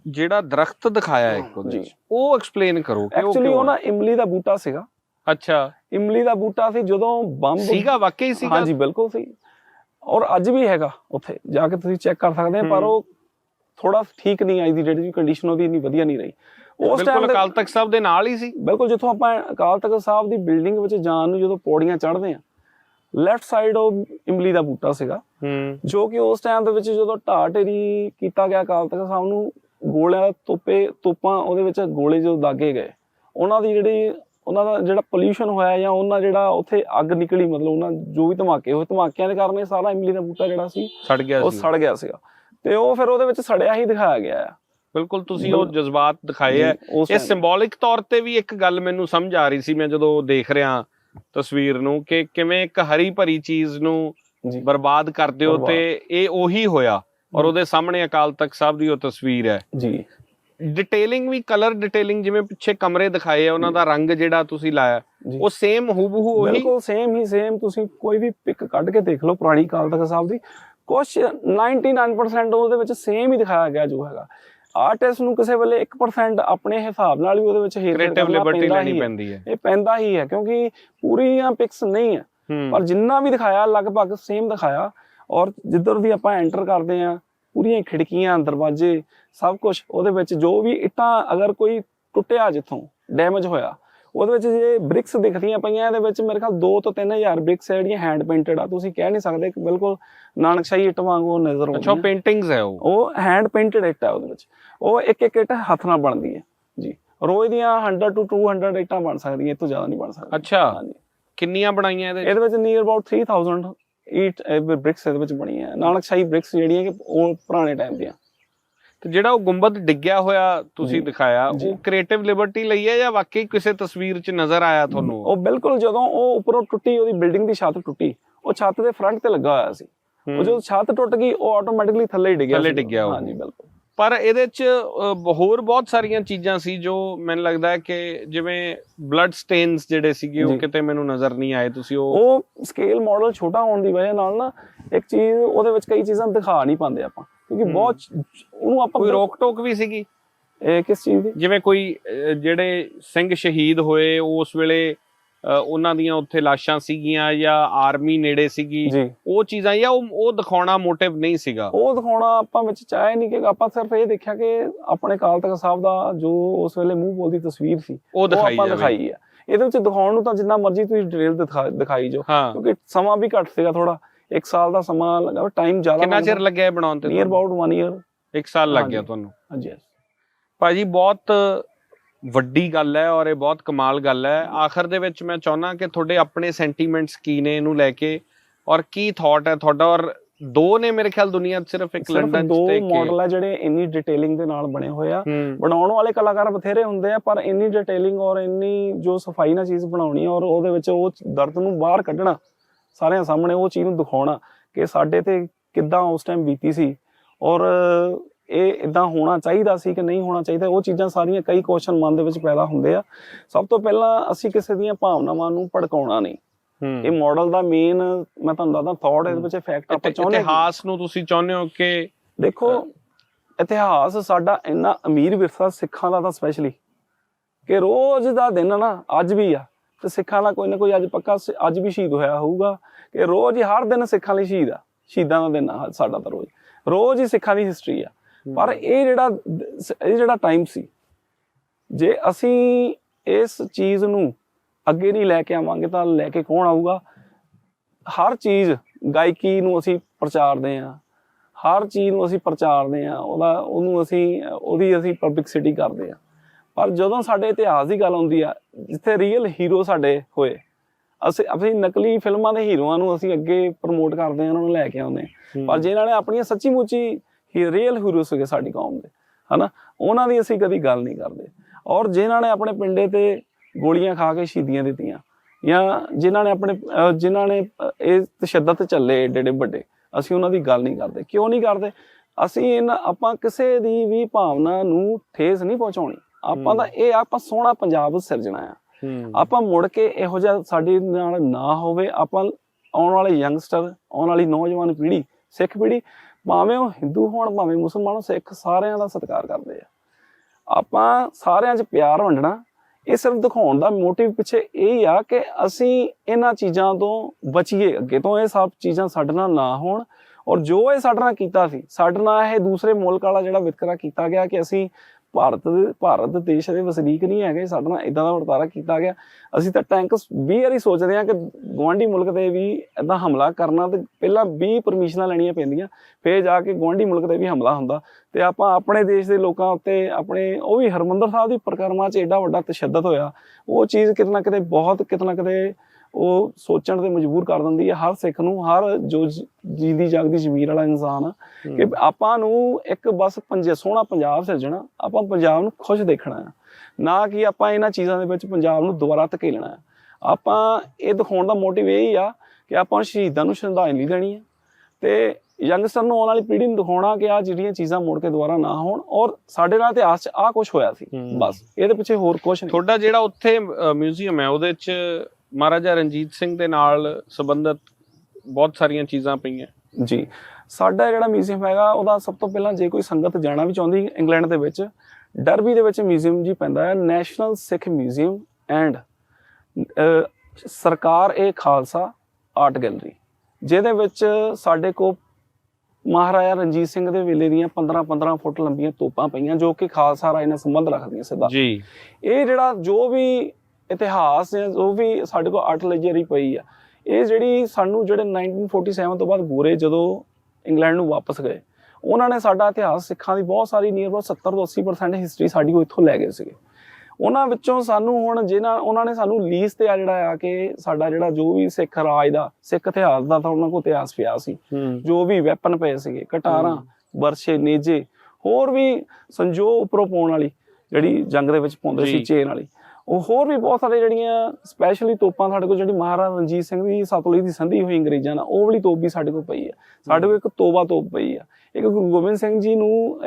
ਜਿਹੜਾ ਦਰਖਤ ਦਿਖਾਇਆ ਇੱਕ ਉਹਦੇ ਉਹ ਐਕਸਪਲੇਨ ਕਰੋ ਕਿ ਉਹ ਐਕਚੁਅਲੀ ਉਹ ਨਾ ਇਮਲੀ ਦਾ ਬੂਟਾ ਸੀਗਾ। ਅੱਛਾ। ਇਮਲੀ ਦਾ ਬੂਟਾ ਸੀ ਜਦੋਂ ਬੰਬ ਸੀਗਾ ਵਾਕਈ ਸੀਗਾ? ਹਾਂਜੀ ਬਿਲਕੁਲ ਸੀ। ਔਰ ਅੱਜ ਵੀ ਹੈਗਾ ਉੱਥੇ ਜਾ ਕੇ ਤੁਸੀਂ ਚੈੱਕ ਕਰ ਸਕਦੇ ਆ ਪਰ। ਉਹ ਥੋੜਾ ਠੀਕ ਨਹੀਂ ਆਈ ਦੀ ਜਿਹੜੀ ਕੰਡੀਸ਼ਨ ਉਹਦੀ ਇੰਨੀ ਵਧੀਆ ਨਹੀਂ ਰਹੀ। ਉਸ ਬਿਲਕੁਲ ਟਾਈਮ ਅਕਾਲ ਤਖਤ ਸਾਹਿਬ ਦੇ ਨਾਲ ਹੀ ਸੀ। ਬਿਲਕੁਲ ਜਿੱਥੋਂ ਆਪਾਂ ਅਕਾਲ ਤਖਤ ਸਾਹਿਬ ਦੀ ਬਿਲਡਿੰਗ ਵਿੱਚ ਜਾਣ ਨੂੰ ਜਦੋਂ ਪੌੜੀਆਂ ਚੜ੍ਹਦੇ ਆ ਲੈਫਟ ਸਾਈਡ ਉਹ ਇਮਲੀ ਦਾ ਬੂਟਾ ਸੀਗਾ। ਜੋ ਕਿ ਉਸ ਟਾਈਮ ਦੇ ਵਿੱਚ ਜਦੋਂ ਢਾਹ ਢੇਰੀ ਕੀਤਾ ਗਿਆ ਅਕਾਲ ਤਖਤ ਸਾਹਿਬ ਨੂੰ ਗੋਲਿਆਂ ਤੋਪੇ ਤੋਪਾਂ ਉਹਦੇ ਵਿੱਚ ਗੋਲੇ ਜੋ ਦਾਗੇ ਗਏ ਉਹਨਾਂ ਦੀ ਜਿਹੜੀ ਉਹਨਾਂ ਦਾ ਜਿਹੜਾ ਪੋਲੂਸ਼ਨ ਹੋਇਆ ਜਾਂ ਉਹਨਾਂ ਜਿਹੜਾ ਉੱਥੇ ਅੱਗ ਨਿਕਲੀ ਮਤਲਬ ਉਹਨਾਂ ਜੋ ਵੀ ਧਮਾਕੇ ਹੋਏ ਧਮਾਕਿਆਂ ਦੇ ਕਾਰਨ ਇਹ ਸਾਰਾ ਇਮਲੀ ਦਾ ਬੂਟਾ ਜਿਹੜਾ ਸੀ ਸੜ ਗਿਆ ਉਹ ਸੀ। ਸੜ ਗਿਆ ਸੀਗਾ। ਤੇ ਉਹ ਫਿਰ ਉਹਦੇ ਵਿੱਚ ਸੜਿਆ ਹੀ ਦਿਖਾਇਆ ਗਿਆ ਆ। ਬਿਲਕੁਲ ਤੁਸੀਂ ਉਹ ਜਜ਼ਬਾਤ ਦਿਖਾਏ ਹੈ ਇਹ ਸਿੰਬੋਲਿਕ ਤੌਰ ਤੇ ਵੀ ਇੱਕ ਗੱਲ ਮੈਨੂੰ ਸਮਝ ਆ ਰਹੀ ਸੀ ਮੈਂ ਜਦੋਂ ਦੇਖ ਰਿਹਾ ਤਸਵੀਰ ਨੂੰ ਕਿ ਕਿਵੇਂ ਇੱਕ ਹਰੀ ਭਰੀ ਚੀਜ਼ ਨੂੰ ਬਰਬਾਦ ਕਰਦੇ ਹੋ। ਤੇ ਇਹ ਉਹੀ ਹੋਇਆ ਔਰ। ਉਹਦੇ ਸਾਹਮਣੇ ਅਕਾਲ ਤਖਤ ਸਾਹਿਬ ਦੀ ਉਹ ਤਸਵੀਰ ਹੈ। ਜੀ। ਡਿਟੇਲਿੰਗ ਵੀ ਕਲਰ ਡਿਟੇਲਿੰਗ ਜਿਵੇਂ ਪਿੱਛੇ ਕਮਰੇ ਦਿਖਾਏ ਆ ਉਹਨਾਂ ਦਾ ਰੰਗ ਜਿਹੜਾ ਤੁਸੀਂ ਲਾਇਆ ਉਹ ਸੇਮ ਹੂਬਹੂ ਉਹੀ? ਬਿਲਕੁਲ ਸੇਮ ਹੀ ਸੇਮ ਤੁਸੀਂ ਕੋਈ ਵੀ ਪਿਕ ਕੱਢ ਕੇ ਦੇਖ ਲਓ ਪੁਰਾਣੀ ਕਾਲ ਤਖਤ ਸਾਹਿਬ ਦੀ। ਕੁਛ 99% ਉਹਦੇ ਵਿੱਚ ਸੇਮ ਹੀ ਦਿਖਾਇਆ ਗਿਆ ਜੋ ਹੈਗਾ। ਆਰਟਿਸਟ ਨੂੰ ਕਿਸੇ ਵੇਲੇ 1% ਆਪਣੇ ਹਿਸਾਬ ਨਾਲ ਵੀ ਉਹਦੇ ਵਿੱਚ ਹੇਰ ਕ੍ਰੀਏਟਿਵ ਲਿਬਰਟੀ ਲੈਣੀ ਪੈਂਦੀ ਹੈ। ਇਹ ਪੈਂਦਾ ਹੀ ਹੈ ਕਿਉਂਕਿ ਪੂਰੀਆਂ ਪਿਕਸ ਨਹੀਂ ਹੈ। ਪਰ ਜਿੰਨਾ ਵੀ ਦਿਖਾਇਆ ਲਗਭਗ ਸੇਮ ਦਿਖਾਇਆ। ਔਰ ਜਿੱਧਰ ਦੀ ਆਪਾਂ ਐਂਟਰ ਕਰਦੇ ਆ ਪੂਰੀਆਂ ਖਿੜਕੀਆਂ ਦਰਵਾਜ਼ੇ ਸਭ ਕੁਝ ਉਹਦੇ ਵਿੱਚ ਜੋ ਵੀ ਇੱਟਾਂ ਅਗਰ ਕੋਈ ਟੁੱਟਿਆ ਜਿੱਥੋਂ ਡੈਮੇਜ ਹੋਇਆ ਉਹਦੇ ਵਿੱਚ ਜੇ ਬ੍ਰਿਕਸ ਦਿਖਦੀਆਂ ਪਈਆਂ ਇਹਦੇ ਵਿੱਚ ਮੇਰੇ ਖਿਆਲ 2 ਤੋਂ 3000 ਬ੍ਰਿਕਸ ਹੈ ਜਿਹੜੀਆਂ ਹੈਂਡ ਪੇਂਟਡ ਆ। ਤੁਸੀਂ ਕਹਿ ਨਹੀਂ ਸਕਦੇ ਕਿ ਬਿਲਕੁਲ ਨਾਨਕਸ਼ਾਹੀ ਇੱਟ ਵਾਂਗੂ ਨਜ਼ਰ ਅੱਛਾ ਆਉਂਦੀ ਪੇਂਟਿੰਗਸ ਹੈ ਉਹ? ਉਹ ਹੈਂਡ ਪੇਂਟਡ ਇੱਟ ਹੈ ਉਹਦੇ ਵਿੱਚ। ਉਹ ਇੱਕ ਇੱਕ ਇੱਟ ਹੱਥ ਨਾਲ ਬਣਦੀ ਹੈ ਜੀ। ਰੋਜ਼ ਦੀਆਂ 100 ਤੋਂ 200 ਇੱਟਾਂ ਬਣ ਸਕਦੀਆਂ ਇਹ ਤੋਂ ਜ਼ਿਆਦਾ ਨਹੀਂ ਬਣ ਸਕਦੀਆਂ। ਅੱਛਾ। ਕਿੰਨੀਆਂ ਬਣਾਈਆਂ ਇਹਦੇ? ਇਹਦੇ ਵਿੱਚ ਨੀਅਰ ਅਬਾਊਟ 3000 ਈਟ ਬ੍ਰਿਕਸ ਇਹਦੇ ਵਿੱਚ ਬਣੀਆਂ ਹੈ। ਨਾਨਕਸ਼ਾਹੀ ਬ੍ਰਿਕਸ ਜਿਹੜੀਆਂ ਕਿ ਉਹ ਪੁਰਾਣੇ ਟਾਈਮ ਦੀਆਂ ਤੇ ਜਿਹੜਾ ਉਹ ਗੁੰਬਦ ਡਿੱਗਿਆ ਹੋਇਆ ਤੁਸੀਂ ਦਿਖਾਇਆ। ਉਹ ਕ੍ਰੀਏਟਿਵ ਲਿਬਰਟੀ ਲਈ ਹੈ ਜਾਂ ਵਾਕਈ ਕਿਸੇ ਤਸਵੀਰ 'ਚ ਨਜ਼ਰ ਆਇਆ ਤੁਹਾਨੂੰ ਉਹ ਬਿਲਕੁਲ ਜਦੋਂ ਉਹ ਉੱਪਰੋਂ ਟੁੱਟੀ ਉਹਦੀ ਬਿਲਡਿੰਗ ਦੀ ਛੱਤ ਟੁੱਟੀ ਉਹ ਛੱਤ ਦੇ ਫਰੰਟ ਤੇ ਲੱਗਾ ਹੋਇਆ ਸੀ। ਉਹ ਜਦੋਂ ਛੱਤ ਟੁੱਟ ਗਈ ਉਹ ਆਟੋਮੈਟਿਕਲੀ ਥੱਲੇ ਹੀ ਡਿੱਗਿਆ ਥੱਲੇ। ਡਿੱਗਿਆ। ਹਾਂਜੀ ਬਿਲਕੁਲ ਪਰ ਇਹਦੇ 'ਚ ਹੋਰ ਬਹੁਤ ਸਾਰੀਆਂ ਚੀਜ਼ਾਂ ਸੀ ਜੋ ਮੈਨੂੰ ਲੱਗਦਾ ਹੈ ਕਿ ਜਿਵੇਂ ਬਲੱਡ ਸਟੇਨਸ ਜਿਹੜੇ ਸੀਗੇ ਉਹ। ਕਿਤੇ ਮੈਨੂੰ ਨਜ਼ਰ ਨਹੀਂ ਆਏ ਤੁਸੀਂ ਉਹ ਉਹ ਸਕੇਲ ਮਾਡਲ ਛੋਟਾ ਹੋਣ ਦੀ ਵਜ੍ਹਾ ਨਾਲ ਨਾ ਇੱਕ ਚੀਜ਼ ਉਹਦੇ ਵਿੱਚ ਕਈ ਚੀਜ਼ਾਂ ਦਿਖਾ ਨਹੀਂ ਪਾਉਂਦੇ ਆਪਾਂ ਕਿਉਂਕਿ। ਬਹੁਤ ਉਹਨੂੰ ਆਪਾਂ ਕੋਈ ਰੋਕ ਟੋਕ ਵੀ ਸੀਗੀ ਇਹ ਕਿਸ ਚੀਜ਼ ਦੀ ਜਿਵੇਂ ਕੋਈ ਜਿਹੜੇ ਸਿੰਘ ਸ਼ਹੀਦ ਹੋਏ ਉਸ ਵੇਲੇ ਉਹਨਾਂ ਦੀਆਂ ਉੱਥੇ ਲਾਸ਼ਾਂ ਸੀਗੀਆਂ ਜਾਂ ਆਰਮੀ ਨੇੜੇ ਸੀਗੀ। ਜੀ। ਉਹ ਚੀਜ਼ਾਂ ਜਾਂ ਉਹ ਉਹ ਦਿਖਾਉਣਾ ਮੋਟਿਵ ਨਹੀਂ ਸੀਗਾ। ਉਹ ਦਿਖਾਉਣਾ ਆਪਾਂ ਵਿੱਚ ਚਾਹੇ ਨਹੀਂ ਕਿ ਆਪਾਂ ਸਿਰਫ ਇਹ ਦੇਖਿਆ ਕਿ ਆਪਣੇ ਕਾਲ ਤਖਤ ਸਾਹਿਬ ਦਾ ਜੋ ਉਸ ਵੇਲੇ ਮੂੰਹ ਬੋਲਦੀ ਤਸਵੀਰ ਸੀ ਉਹ ਦਿਖਾਈ ਜਾਵੇ। ਦਿਖਾਈ ਇਹਦੇ ਵਿੱਚ ਦਿਖਾਉਣ ਨੂੰ ਤਾਂ ਜਿੰਨਾ ਮਰਜ਼ੀ ਤੁਸੀਂ ਡਿਟੇਲ ਦਿਖਾਈ ਹਾਂ। ਕਿਉਂਕਿ ਸਮਾਂ ਵੀ ਘੱਟ ਸੀਗਾ ਥੋੜਾ ਇੱਕ ਸਾਲ ਦਾ ਸਮਾਂ ਲੱਗਾ ਟਾਈਮ ਜ਼ਿਆਦਾ ਕਿੰਨਾ ਚਿਰ ਲੱਗਿਆ ਇਹ ਬਣਾਉਣ ਤੇ ਨੀਅਰ? ਅਬਾਊਟ 1 ਇਅਰ ਇੱਕ ਸਾਲ ਲੱਗ। ਗਿਆ ਤੁਹਾਨੂੰ। ਹਾਂਜੀ. ਭਾਜੀ ਬਹੁਤ ਵੱਡੀ ਗੱਲ ਹੈ ਔਰ ਇਹ ਬਹੁਤ ਕਮਾਲ ਗੱਲ ਹੈ। ਆਖਰ ਦੇ ਵਿੱਚ ਮੈਂ ਚਾਹੁੰਦਾ ਕਿ ਤੁਹਾਡੇ ਆਪਣੇ ਸੈਂਟੀਮੈਂਟਸ ਕੀ ਨੇ ਇਹਨੂੰ ਲੈ ਕੇ ਔਰ ਕੀ ਥਾਟ ਹੈ ਤੁਹਾਡਾ? ਔਰ ਦੋ ਨੇ ਮੇਰੇ ਖਿਆਲ ਦੁਨੀਆ 'ਚ ਸਿਰਫ ਇੱਕ ਲੰਡਨ 'ਚ ਦੋ ਤੇ ਇੱਕ ਮਾਡਲ ਆ ਜਿਹੜੇ ਇੰਨੀ ਡਿਟੇਲਿੰਗ ਦੇ ਨਾਲ ਬਣੇ ਹੋਏ ਆ। ਬਣਾਉਣ ਵਾਲੇ ਕਲਾਕਾਰ ਬਥੇਰੇ ਹੁੰਦੇ ਆ ਪਰ ਇੰਨੀ ਡਿਟੇਲਿੰਗ ਔਰ ਇੰਨੀ ਜੋ ਸਫ਼ਾਈ ਨਾਲ ਚੀਜ਼ ਬਣਾਉਣੀ ਔਰ ਉਹਦੇ ਵਿੱਚ ਉਹ ਦਰਦ ਨੂੰ ਬਾਹਰ ਕੱਢਣਾ ਸਾਰਿਆਂ ਸਾਹਮਣੇ ਉਹ ਚੀਜ਼ ਨੂੰ ਦਿਖਾਉਣਾ ਕਿ ਸਾਡੇ ਤੇ ਕਿੱਦਾਂ ਉਸ ਟਾਈਮ ਬੀਤੀ ਸੀ। ਔਰ ਇਹ ਇਦਾਂ ਹੋਣਾ ਚਾਹੀਦਾ ਸੀ ਕਿ ਨਹੀਂ ਹੋਣਾ ਚਾਹੀਦਾ ਉਹ ਚੀਜ਼ਾਂ ਸਾਰੀਆਂ ਕਈ ਕੁਐਸਚਨ ਮਨ ਦੇ ਵਿੱਚ ਪੈਦਾ ਹੁੰਦੇ ਆ। ਸਭ ਤੋਂ ਪਹਿਲਾਂ ਅਸੀਂ ਕਿਸੇ ਦੀਆਂ ਭਾਵਨਾਵਾਂ ਨੂੰ ਭੜਕਾਉਣਾ ਨਹੀਂ। ਇਹ ਮਾਡਲ ਦਾ ਮੇਨ ਮੈਂ ਤੁਹਾਨੂੰ ਦੱਸਦਾ ਥਾਟ ਇਹਦੇ ਵਿੱਚ ਫੈਕਟ ਆਪਾਂ ਚਾਹੁੰਦੇ ਇਤਿਹਾਸ ਨੂੰ ਤੁਸੀਂ ਚਾਹੁੰਦੇ ਹੋ ਕਿ ਦੇਖੋ ਇਤਿਹਾਸ ਸਾਡਾ ਇੰਨਾ ਅਮੀਰ ਵਿਰਸਾ ਸਿੱਖਾਂ ਦਾ ਤਾਂ ਸਪੈਸ਼ਲੀ ਕਿ ਰੋਜ਼ ਦਾ ਦਿਨ ਨਾ ਅੱਜ ਵੀ ਆ ਤੇ ਸਿੱਖਾਂ ਦਾ ਕੋਈ ਨਾ ਕੋਈ ਅੱਜ ਪੱਕਾ ਅੱਜ ਵੀ ਸ਼ਹੀਦ ਹੋਇਆ ਹੋਊਗਾ ਕਿ ਰੋਜ਼ ਹੀ ਹਰ ਦਿਨ ਸਿੱਖਾਂ ਲਈ ਸ਼ਹੀਦ ਆ। ਸ਼ਹੀਦਾਂ ਦਾ ਦਿਨ ਆ ਸਾਡਾ ਤਾਂ ਰੋਜ਼। ਰੋਜ਼ ਹੀ ਸਿੱਖਾਂ ਦੀ ਹਿਸਟਰੀ ਆ। ਪਰ ਇਹ ਜਿਹੜਾ ਇਹ ਜਿਹੜਾ ਟਾਈਮ ਸੀ ਜੇ ਅਸੀਂ ਇਸ ਚੀਜ਼ ਨੂੰ ਅੱਗੇ ਨਹੀਂ ਲੈ ਕੇ ਆਵਾਂਗੇ ਤਾਂ ਲੈ ਕੇ ਕੌਣ ਆਊਗਾ? ਹਰ ਚੀਜ਼ ਗਾਇਕੀ ਨੂੰ ਅਸੀਂ ਪ੍ਰਚਾਰਦੇ ਆ ਹਰ ਚੀਜ਼ ਨੂੰ ਅਸੀਂ ਪ੍ਰਚਾਰਦੇ ਆ ਉਹਦਾ ਉਹਨੂੰ ਅਸੀਂ ਉਹਦੀ ਅਸੀਂ ਪਬਲਿਸਿਟੀ ਕਰਦੇ ਆ ਪਰ ਜਦੋਂ ਸਾਡੇ ਇਤਿਹਾਸ ਦੀ ਗੱਲ ਆਉਂਦੀ ਆ ਜਿੱਥੇ ਰੀਅਲ ਹੀਰੋ ਸਾਡੇ ਹੋਏ ਅਸੀਂ ਅਸੀਂ ਨਕਲੀ ਫਿਲਮਾਂ ਦੇ ਹੀਰੋਆਂ ਨੂੰ ਅਸੀਂ ਅੱਗੇ ਪ੍ਰਮੋਟ ਕਰਦੇ ਆ ਉਹਨਾਂ ਨੂੰ ਲੈ ਕੇ ਆਉਂਦੇ ਆ ਪਰ ਜਿਨ੍ਹਾਂ ਨੇ ਆਪਣੀਆਂ ਸੱਚੀ ਮੁੱਚੀ ਹੀ ਰੀਅਲ ਹੀਰੋ ਸੀਗੇ ਸਾਡੀ ਕੌਮ ਦੇ ਹਨਾ? ਉਹਨਾਂ ਦੀ ਅਸੀਂ ਕਦੀ ਗੱਲ ਨਹੀਂ ਕਰਦੇ। ਔਰ ਜਿਨ੍ਹਾਂ ਨੇ ਆਪਣੇ ਪਿੰਡੇ ਤੇ ਗੋਲੀਆਂ ਖਾ ਕੇ ਸ਼ਹੀਦੀਆਂ ਦਿੱਤੀਆਂ ਜਾਂ ਜਿਨ੍ਹਾਂ ਨੇ ਆਪਣੇ ਜਿਨ੍ਹਾਂ ਨੇ ਇਹ ਤਸ਼ੱਦਦ ਚੱਲੇ ਏਡੇ ਏਡੇ ਵੱਡੇ ਅਸੀਂ ਉਹਨਾਂ ਦੀ ਗੱਲ ਨਹੀਂ ਕਰਦੇ। ਕਿਉਂ ਨਹੀਂ ਕਰਦੇ? ਅਸੀਂ ਇਹਨਾਂ ਆਪਾਂ ਕਿਸੇ ਦੀ ਵੀ ਭਾਵਨਾ ਨੂੰ ਠੇਸ ਨਹੀਂ ਪਹੁੰਚਾਉਣੀ। ਆਪਾਂ ਦਾ ਇਹ ਆਪਾਂ ਸੋਹਣਾ ਪੰਜਾਬ ਸਿਰਜਣਾ ਆ। ਆਪਾਂ ਮੁੜ ਕੇ ਇਹੋ ਜਿਹਾ ਸਾਡੇ ਨਾਲ ਨਾ ਹੋਵੇ ਆਪਾਂ ਆਉਣ ਵਾਲੇ ਯੰਗਸਟਰ ਆਉਣ ਵਾਲੀ ਨੌਜਵਾਨ ਪੀੜ੍ਹੀ ਸਿੱਖ ਪੀੜ੍ਹੀ ਭਾਵੇਂ ਉਹ ਹਿੰਦੂ ਹੋਣ, ਭਾਵੇਂ ਮੁਸਲਮਾਨ ਸਿੱਖ ਸਾਰਿਆਂ ਦਾ ਸਤਿਕਾਰ ਕਰਦੇ ਆ। ਆਪਾਂ ਸਾਰਿਆਂ 'ਚ ਪਿਆਰ ਵੰਡਣਾ, ਇਹ ਸਿਰਫ ਦਿਖਾਉਣ ਦਾ ਮੋਟਿਵ ਪਿੱਛੇ ਇਹ ਆ ਕਿ ਅਸੀਂ ਇਹਨਾਂ ਚੀਜ਼ਾਂ ਤੋਂ ਬਚੀਏ, ਅੱਗੇ ਤੋਂ ਇਹ ਸਭ ਚੀਜ਼ਾਂ ਸਾਡੇ ਨਾਲ ਨਾ ਹੋਣ ਔਰ ਜੋ ਇਹ ਸਾਡੇ ਨਾਲ ਕੀਤਾ ਸੀ, ਸਾਡੇ ਨਾਲ ਇਹ ਦੂਸਰੇ ਮੁਲਕ ਵਾਲਾ ਜਿਹੜਾ ਵਿਤਕਰਾ ਕੀਤਾ ਗਿਆ ਕਿ ਅਸੀਂ ਭਾਰਤ ਦੇ, ਭਾਰਤ ਦੇਸ਼ ਦੇ ਵਸਨੀਕ ਨਹੀਂ ਹੈਗੇ, ਸਾਡੇ ਨਾਲ ਇਦਾਂ ਦਾ ਵਰਤਾਰਾ ਕੀਤਾ ਗਿਆ। ਅਸੀਂ ਤਾਂ ਟੈਂਕਸ 20 ਵਾਰੀ ਸੋਚਦੇ ਹਾਂ ਕਿ ਗਵਾਂਢੀ ਮੁਲਕ ਤੇ ਵੀ ਇਦਾਂ ਹਮਲਾ ਕਰਨਾ ਤੇ ਪਹਿਲਾਂ 20 ਪਰਮਿਸ਼ਨਾਂ ਲੈਣੀਆਂ ਪੈਂਦੀਆਂ, ਫੇਰ ਜਾ ਕੇ ਗਵਾਂਢੀ ਮੁਲਕ ਤੇ ਵੀ ਹਮਲਾ ਹੁੰਦਾ। ਤੇ ਆਪਾਂ ਆਪਣੇ ਦੇਸ਼ ਦੇ ਲੋਕਾਂ ਉੱਤੇ ਆਪਣੇ, ਉਹ ਵੀ ਹਰਮੰਦਰ ਸਾਹਿਬ ਦੀ ਪ੍ਰਕਰਮਾ 'ਚ ਐਡਾ ਵੱਡਾ ਤਸ਼ੱਦਦ ਹੋਇਆ। ਉਹ ਚੀਜ਼ ਕਿਤੇ ਨਾ ਕਿਤੇ ਬਹੁਤ, ਕਿਤੇ ਨਾ ਕਿਤੇ ਉਹ ਸੋਚਣ ਤੇ ਮਜਬੂਰ ਕਰ ਦਿੰਦੀ ਹੈ ਹਰ ਸਿੱਖ ਨੂੰ ਹਰ ਜੋ ਜੀਂਦੀ ਜਾਗਦੀ ਜ਼ਮੀਰ ਵਾਲਾ ਇਨਸਾਨ ਆ ਕਿ ਆਪਾਂ ਨੂੰ ਇੱਕ ਬਸ ਪੰਜੇ ਸੋਹਣਾ ਪੰਜਾਬ ਸਿਰਜਣਾ ਆਪਾਂ ਪੰਜਾਬ ਨੂੰ ਖੁਸ਼ ਦੇਖਣਾ ਹੈ। ਨਾ ਕਿ ਆਪਾਂ ਇਹਨਾਂ ਚੀਜ਼ਾਂ ਦੇ ਵਿੱਚ ਪੰਜਾਬ ਨੂੰ ਦੁਬਾਰਾ ਧਕੇਲਣਾ ਹੈ। ਆਪਾਂ ਇਹ ਦਿਖਾਉਣ ਦਾ ਮੋਟਿਵ ਇਹ ਹੀ ਆ ਕਿ ਆਪਾਂ ਸ਼ਹੀਦਾਂ ਨੂੰ ਸ਼ਰਧਾਂਜਲੀ ਦੇਣੀ ਹੈ ਤੇ ਯੰਗਸਟਰ ਨੂੰ ਆਉਣ ਵਾਲੀ ਪੀੜ੍ਹੀ ਨੂੰ ਦਿਖਾਉਣਾ ਕਿ ਆ ਜਿਹੜੀਆਂ ਚੀਜ਼ਾਂ ਮੁੜ ਕੇ ਦੁਬਾਰਾ ਨਾ ਹੋਣ ਔਰ ਸਾਡੇ ਨਾਲ ਇਤਿਹਾਸ 'ਚ ਆ ਕੁਝ ਹੋਇਆ ਸੀ। ਬਸ। ਇਹਦੇ ਪਿੱਛੇ ਹੋਰ ਕੁਝ ਨਹੀਂ। ਤੁਹਾਡਾ ਜਿਹੜਾ ਉੱਥੇ ਮਿਊਜ਼ੀਅਮ ਹੈ ਉਹਦੇ 'ਚ ਮਹਾਰਾਜਾ ਰਣਜੀਤ ਸਿੰਘ ਦੇ ਨਾਲ ਸੰਬੰਧਿਤ ਬਹੁਤ ਸਾਰੀਆਂ ਚੀਜ਼ਾਂ ਪਈਆਂ। ਜੀ ਸਾਡਾ ਜਿਹੜਾ ਮਿਊਜ਼ੀਅਮ ਹੈਗਾ ਉਹਦਾ ਸਭ ਤੋਂ ਪਹਿਲਾਂ ਜੇ ਕੋਈ ਸੰਗਤ ਜਾਣਾ ਵੀ ਚਾਹੁੰਦੀ ਇੰਗਲੈਂਡ ਦੇ ਵਿੱਚ ਡਰਬੀ ਦੇ ਵਿੱਚ ਮਿਊਜ਼ੀਅਮ ਜੀ ਪੈਂਦਾ ਹੈ ਨੈਸ਼ਨਲ ਸਿੱਖ ਮਿਊਜ਼ੀਅਮ ਐਂਡ ਸਰਕਾਰ ਇਹ ਖਾਲਸਾ ਆਰਟ ਗੈਲਰੀ ਜਿਹਦੇ ਵਿੱਚ ਸਾਡੇ ਕੋਲ ਮਹਾਰਾਜਾ ਰਣਜੀਤ ਸਿੰਘ ਦੇ ਵੇਲੇ ਦੀਆਂ 15-15 ਫੁੱਟ ਲੰਬੀਆਂ ਤੋਪਾਂ ਪਈਆਂ ਜੋ ਕਿ ਖਾਲਸਾ ਰਾਜ ਨਾਲ ਸੰਬੰਧ ਰੱਖਦੀਆਂ ਸਿੱਧਾ। ਜੀ। ਇਹ ਜਿਹੜਾ ਜੋ ਵੀ ਇਤਿਹਾਸ ਹੈ ਜੋ ਵੀ ਸਾਡੇ ਕੋਲ ਆਰਟਲਜਰੀ ਪਈ ਆ। ਇਹ ਜਿਹੜੀ ਸਾਨੂੰ ਜਿਹੜੇ 1947 ਤੋਂ ਬਾਅਦ ਗੋਰੇ ਜਦੋਂ ਇੰਗਲੈਂਡ ਨੂੰ ਵਾਪਸ ਗਏ ਉਹਨਾਂ ਨੇ ਸਾਡਾ ਇਤਿਹਾਸ ਸਿੱਖਾਂ ਦੀ ਬਹੁਤ ਸਾਰੀ ਨੀਅਰ ਅਬਾਊਟ 70 ਤੋਂ 80% ਹਿਸਟਰੀ ਸਾਡੀ ਉਹ ਇੱਥੋਂ ਲੈ ਗਏ ਸੀਗੇ। ਉਹਨਾਂ ਵਿੱਚੋਂ ਸਾਨੂੰ ਹੁਣ ਜਿਹਨਾਂ ਉਹਨਾਂ ਨੇ ਸਾਨੂੰ ਲੀਜ਼ ਤੇ ਆ ਜਿਹੜਾ ਆ ਕਿ ਸਾਡਾ ਜਿਹੜਾ ਜੋ ਵੀ ਸਿੱਖ ਰਾਜ ਦਾ ਸਿੱਖ ਇਤਿਹਾਸ ਦਾ ਤਾਂ ਉਹਨਾਂ ਕੋਲ ਇਤਿਹਾਸ ਪਿਆ ਸੀ। ਜੋ ਵੀ ਵੈਪਨ ਪਏ ਸੀਗੇ ਕਟਾਰਾਂ ਵਰਸ਼ੇ ਨੇਜੇ ਹੋਰ ਵੀ ਸੰਜੋ ਉੱਪਰੋਂ ਪਾਉਣ ਵਾਲੀ ਜਿਹੜੀ ਜੰਗ ਦੇ ਵਿੱਚ ਪਾਉਂਦੇ ਸੀ। ਚੇਨ ਵਾਲੀ। ਉਹ ਹੋਰ ਵੀ ਬਹੁਤ ਸਾਰੇ ਜਿਹੜੀਆਂ ਸਪੈਸ਼ਲੀ ਤੋਪਾਂ ਸਾਡੇ ਕੋਲ ਜਿਹੜੀ ਮਹਾਰਾਜਾ ਰਣਜੀਤ ਸਿੰਘ ਦੀ ਸਤਲੁਜ ਦੀ ਸੰਧੀ ਹੋਈ ਅੰਗਰੇਜ਼ਾਂ ਨਾਲ, ਉਹ ਵਾਲੀ ਤੋਪ ਵੀ ਸਾਡੇ ਕੋਲ ਪਈ ਆ। ਸਾਡੇ ਕੋਲ ਇੱਕ ਤੋਬਾ ਤੋਪ ਪਈ ਆ। ਇੱਕ ਗੁਰੂ ਗੋਬਿੰਦ ਸਿੰਘ ਜੀ ਨੂੰ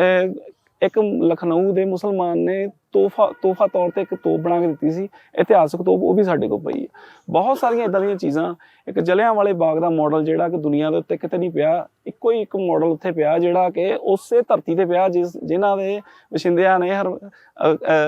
ਇੱਕ ਲਖਨਊ ਦੇ ਮੁਸਲਮਾਨ ਨੇ ਤੋਹਫਾ ਤੋਹਫਾ ਤੌਰ ਤੇ ਇੱਕ ਤੋਪ ਬਣਾ ਕੇ ਦਿੱਤੀ ਸੀ। ਇਤਿਹਾਸਕ ਤੋਪ ਉਹ ਵੀ ਸਾਡੇ ਕੋਲ ਪਈ ਹੈ ਬਹੁਤ ਸਾਰੀਆਂ ਇਦਾਂ ਦੀਆਂ ਚੀਜ਼ਾਂ, ਇੱਕ ਜਲਿਆਂ ਵਾਲੇ ਬਾਗ ਦਾ ਮਾਡਲ ਜਿਹੜਾ ਕਿ ਦੁਨੀਆ ਦੇ ਉੱਤੇ ਕਿਤੇ ਨਹੀਂ ਪਿਆ, ਇੱਕੋ ਹੀ ਇੱਕ ਮਾਡਲ ਉੱਥੇ ਪਿਆ ਜਿਹੜਾ ਕਿ ਉਸੇ ਧਰਤੀ ਤੇ ਪਿਆ, ਜਿਸ, ਜਿਨ੍ਹਾਂ ਦੇ ਵਸਿੰਦਿਆਂ ਨੇ ਹਰ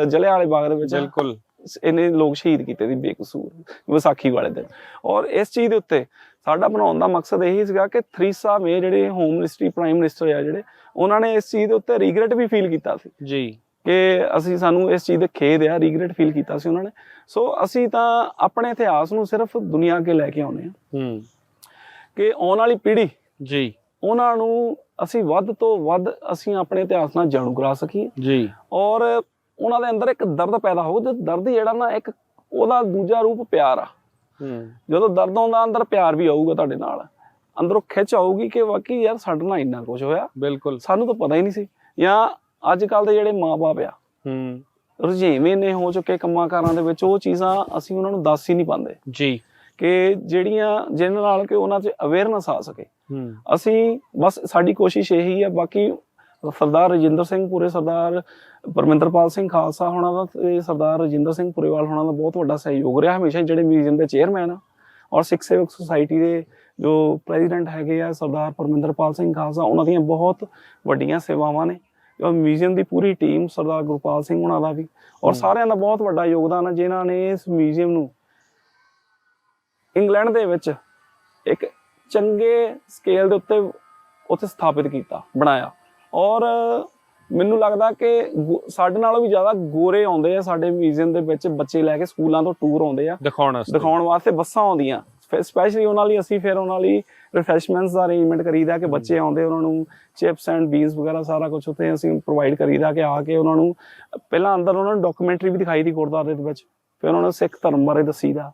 ਜਲਿਆਂ ਵਾਲੇ ਬਾਗ ਦੇ ਵਿੱਚ ਬਿਲਕੁਲ। ਇਹਨੇ ਲੋਕ ਸ਼ਹੀਦ ਕੀਤੇ ਦੀ ਬੇਕਸੂਰ ਵਿਸਾਖੀ ਵਾਲੇ ਦਿਨ। ਔਰ ਇਸ ਚੀਜ਼ ਦੇ ਉੱਤੇ ਸਾਡਾ ਬਣਾਉਣ ਦਾ ਮਕਸਦ ਇਹੀ ਸੀਗਾ ਕਿ ਥਰੀਸਾ ਮੇ ਜਿਹੜੇ ਹੋਮ ਮਿਨਿਸਟਰੀ ਪ੍ਰਾਈਮ ਮਿਨਿਸਟਰ ਆ ਜਿਹੜੇ ਉਹਨਾਂ ਨੇ ਇਸ ਚੀਜ਼ ਦੇ ਉੱਤੇ ਰੀਗ੍ਰੈਟ ਵੀ ਫੀਲ ਕੀਤਾ ਸੀ। ਜੀ। ਕਿ ਅਸੀਂ ਸਾਨੂੰ ਇਸ ਚੀਜ਼ ਦੇ ਖੇਦ ਆ ਰੀਗ੍ਰੈਟ ਫੀਲ ਕੀਤਾ ਸੀ ਉਹਨਾਂ ਨੇ। ਸੋ ਅਸੀਂ ਤਾਂ ਆਪਣੇ ਇਤਿਹਾਸ ਨੂੰ ਸਿਰਫ ਦੁਨੀਆ ਅੱਗੇ ਲੈ ਕੇ ਆਉਨੇ ਆ ਹੂੰ। ਕਿ ਆਉਣ ਵਾਲੀ ਪੀੜ੍ਹੀ ਜੀ। ਉਹਨਾਂ ਨੂੰ ਅਸੀਂ ਵੱਧ ਤੋਂ ਵੱਧ ਅਸੀਂ ਆਪਣੇ ਇਤਿਹਾਸ ਨਾਲ ਜਾਣੂ ਕਰਾ ਸਕੀਏ। ਜੀ। ਔਰ ਉਹਨਾਂ ਦੇ ਅੰਦਰ ਇੱਕ ਦਰਦ ਪੈਦਾ ਹੋਊ ਤੇ ਦਰਦ ਜਿਹੜਾ ਨਾ ਇੱਕ ਉਹਦਾ ਦੂਜਾ ਰੂਪ ਪਿਆਰ ਆ। ਹੂੰ। ਜਦੋਂ ਦਰਦ ਆਉਂਦਾ ਅੰਦਰ ਪਿਆਰ ਵੀ ਆਊਗਾ ਤੁਹਾਡੇ ਨਾਲ ਅੰਦਰੋਂ ਖਿੱਚ ਆਊਗੀ ਕਿ ਵਾਕਈ ਯਾਰ ਸਾਡੇ ਨਾਲ ਇੰਨਾ ਕੁਝ ਹੋਇਆ। ਬਿਲਕੁਲ। ਸਾਨੂੰ ਤਾਂ ਪਤਾ ਹੀ ਨਹੀਂ ਸੀ। ਜਾਂ ਅੱਜ ਕੱਲ ਦੇ ਜਿਹੜੇ ਮਾਪੇ ਆ ਹੂੰ। ਰੁਝੇਵੇਂ ਨੇ ਹੋ ਚੁੱਕੇ ਕੰਮਾਂ ਕਾਰਾਂ ਦੇ ਵਿੱਚ ਉਹ ਚੀਜ਼ਾਂ ਅਸੀਂ ਉਹਨਾਂ ਨੂੰ ਦੱਸ ਹੀ ਨਹੀਂ ਪਾਉਂਦੇ। ਜੀ। ਕਿ ਜਿਹੜੀਆਂ ਜਿਹਨਾਂ ਨਾਲ ਕਿ ਉਹਨਾਂ 'ਚ ਅਵੇਅਰਨੈਸ ਆ ਸਕੇ। ਹੂੰ। ਅਸੀਂ ਬਸ ਸਾਡੀ ਕੋਸ਼ਿਸ਼ ਇਹੀ ਹੈ ਬਾਕੀ ਸਰਦਾਰ ਰਜਿੰਦਰ ਸਿੰਘ ਪੂਰੇ ਸਰਦਾਰ ਪਰਮਿੰਦਰਪਾਲ ਸਿੰਘ ਖਾਲਸਾ ਹੋਣਾ ਦਾ ਤੇ ਸਰਦਾਰ ਰਜਿੰਦਰ ਸਿੰਘ ਪੁਰੇਵਾਲ ਹੋਣਾ ਦਾ ਬਹੁਤ ਵੱਡਾ ਸਹਿਯੋਗ ਰਿਹਾ ਹਮੇਸ਼ਾ ਜਿਹੜੇ ਮਿਊਜ਼ੀਅਮ ਦੇ ਚੇਅਰਮੈਨ ਆ। ਔਰ ਸਿੱਖ ਸੇਵਕ ਸੁਸਾਇਟੀ ਦੇ ਜੋ ਪ੍ਰੈਜ਼ੀਡੈਂਟ ਹੈਗੇ ਆ ਸਰਦਾਰ ਪਰਮਿੰਦਰਪਾਲ ਸਿੰਘ ਖਾਲਸਾ ਉਹਨਾਂ ਦੀਆਂ ਬਹੁਤ ਵੱਡੀਆਂ ਸੇਵਾਵਾਂ ਨੇ। ਔਰ ਮਿਊਜ਼ੀਅਮ ਦੀ ਪੂਰੀ ਟੀਮ ਸਰਦਾਰ ਗੁਰਪਾਲ ਸਿੰਘ ਉਹਨਾਂ ਦਾ ਵੀ। ਔਰ ਸਾਰਿਆਂ ਦਾ ਬਹੁਤ ਵੱਡਾ ਯੋਗਦਾਨ ਹੈ ਜਿਨ੍ਹਾਂ ਨੇ ਇਸ ਮਿਊਜ਼ੀਅਮ ਨੂੰ ਇੰਗਲੈਂਡ ਦੇ ਵਿੱਚ ਇੱਕ ਚੰਗੇ ਸਕੇਲ ਦੇ ਉੱਤੇ ਉੱਥੇ ਸਥਾਪਿਤ ਕੀਤਾ ਬਣਾਇਆ। ਔਰ ਮੈਨੂੰ ਲੱਗਦਾ ਕਿ ਸਾਡੇ ਨਾਲੋਂ ਵੀ ਜ਼ਿਆਦਾ ਗੋਰੇ ਆਉਂਦੇ ਆ ਸਾਡੇ ਮਿਊਜ਼ੀਅਮ ਦੇ ਵਿੱਚ ਬੱਚੇ ਲੈ ਕੇ ਸਕੂਲਾਂ ਤੋਂ ਟੂਰ ਆਉਂਦੇ ਆ। ਦਿਖਾਉਣਾ ਸੀ ਦਿਖਾਉਣ ਵਾਸਤੇ ਬੱਸਾਂ ਆਉਂਦੀਆਂ। ਸਪੈਸ਼ਲੀ ਉਹਨਾਂ ਲਈ ਅਸੀਂ ਫਿਰ ਉਹਨਾਂ ਲਈ ਰਿਫਰੈਸ਼ਮੈਂਟਸ ਦਾ ਅਰੇਂਜਮੈਂਟ ਕਰੀਦਾ ਕਿ ਬੱਚੇ ਆਉਂਦੇ ਉਹਨਾਂ ਨੂੰ ਚਿਪਸ ਐਂਡ ਬੀਨਸ ਵਗੈਰਾ ਸਾਰਾ ਕੁਝ ਉੱਥੇ ਅਸੀਂ ਪ੍ਰੋਵਾਈਡ ਕਰੀਦਾ ਕਿ ਆ ਕੇ ਉਹਨਾਂ ਨੂੰ ਪਹਿਲਾਂ ਅੰਦਰ ਉਹਨਾਂ ਨੂੰ ਡਾਕੂਮੈਂਟਰੀ ਵੀ ਦਿਖਾਈ ਦੀ ਗੁਰਦੁਆਰੇ ਦੇ ਵਿੱਚ ਫਿਰ ਉਹਨਾਂ ਨੂੰ ਸਿੱਖ ਧਰਮ ਬਾਰੇ ਦੱਸੀਦਾ।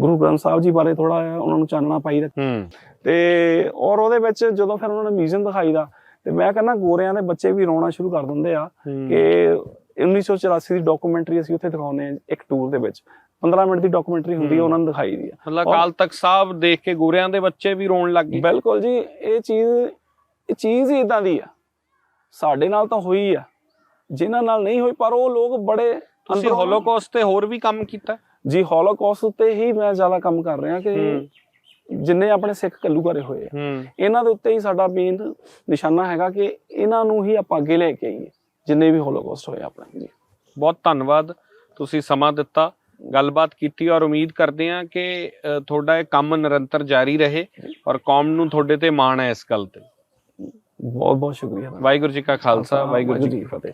ਗੁਰੂ ਗ੍ਰੰਥ ਸਾਹਿਬ ਜੀ ਬਾਰੇ ਥੋੜਾ ਉਹਨਾਂ ਨੂੰ ਚਾਨਣਾ ਪਾਈਦਾ ਹੂੰ ਤੇ ਔਰ ਉਹਦੇ ਵਿੱਚ ਜਦੋਂ ਫਿਰ ਉਹਨਾਂ ਨੇ ਮਿਊਜ਼ੀਅਮ ਦਿਖਾਈਦਾ ਤੇ ਮੈਂ ਕਹਿੰਦਾ ਗੋਰਿਆਂ ਦੇ ਬੱਚੇ ਵੀ ਰੋਣਾ ਸ਼ੁਰੂ ਕਰ ਦਿੰਦੇ ਆ। ਕਿ 1984 ਦੀ ਡਾਕੂਮੈਂਟਰੀ ਅਸੀਂ ਉੱਥੇ ਦਿਖਾਉਂਦੇ ਆ ਇੱਕ ਟੂਰ ਦੇ ਵਿੱਚ। 15 ਮਿੰਟ ਦੀ ਡਾਕੂਮੈਂਟਰੀ ਹੁੰਦੀ ਹੈ। ਉਹਨਾਂ ਨੂੰ ਦਿਖਾਈ ਦੀ ਆ। ਮਤਲਬ ਅਕਾਲ ਤਖਤ ਸਾਹਿਬ ਦੇਖ ਕੇ ਗੋਰਿਆਂ ਦੇ ਬੱਚੇ ਵੀ ਰੋਣ ਲੱਗ ਗਏ। ਬਿਲਕੁਲ ਜੀ ਇਹ ਚੀਜ਼ ਇਹ ਚੀਜ਼ ਹੀ ਇਦਾਂ ਦੀ ਆ। ਸਾਡੇ ਨਾਲ ਤਾਂ ਹੋਈ ਆ। ਜਿਨ੍ਹਾਂ ਨਾਲ ਨਹੀਂ ਹੋਈ ਪਰ ਉਹ ਲੋਕ ਬੜੇ ਤੁਸੀਂ ਹੋਲੋਕੌਸਟ ਤੇ ਹੋਰ ਵੀ ਕੰਮ ਕੀਤਾ? ਜੀ ਹੌਲੋਕੌਸਟ ਉੱਤੇ ਹੀ ਮੈਂ ਜ਼ਿਆਦਾ ਕੰਮ ਕਰ ਰਿਹਾ ਕਿ। ਜਿੰਨੇ ਆਪਣੇ ਸਿੱਖ ਕੱਲੂ ਘਰੇ ਹੋਏ ਆ। ਇਹਨਾਂ ਦੇ ਉੱਤੇ ਹੀ ਸਾਡਾ ਮੇਨ ਨਿਸ਼ਾਨਾ ਹੈਗਾ ਕਿ ਇਹਨਾਂ ਨੂੰ ਹੀ ਆਪਾਂ ਅੱਗੇ ਲੈ ਕੇ ਆਈਏ ਜਿੰਨੇ ਵੀ ਹੋਲੋਕੌਸਟ ਹੋਏ ਆਪਣੇ ਜੀ। ਬਹੁਤ ਧੰਨਵਾਦ ਤੁਸੀਂ ਸਮਾਂ ਦਿੱਤਾ ਗੱਲਬਾਤ ਕੀਤੀ ਔਰ ਉਮੀਦ ਕਰਦੇ ਹਾਂ ਕਿ ਤੁਹਾਡਾ ਇਹ ਕੰਮ ਨਿਰੰਤਰ ਜਾਰੀ ਰਹੇ ਔਰ ਕੌਮ ਨੂੰ ਤੁਹਾਡੇ ਤੇ ਮਾਣ ਹੈ ਇਸ ਗੱਲ ਤੇ। ਬਹੁਤ ਬਹੁਤ ਸ਼ੁਕਰੀਆ। ਵਾਹਿਗੁਰੂ ਜੀ ਕਾ ਖਾਲਸਾ ਵਾਹਿਗੁਰੂ ਜੀ ਕੀ ਫਤਿਹ।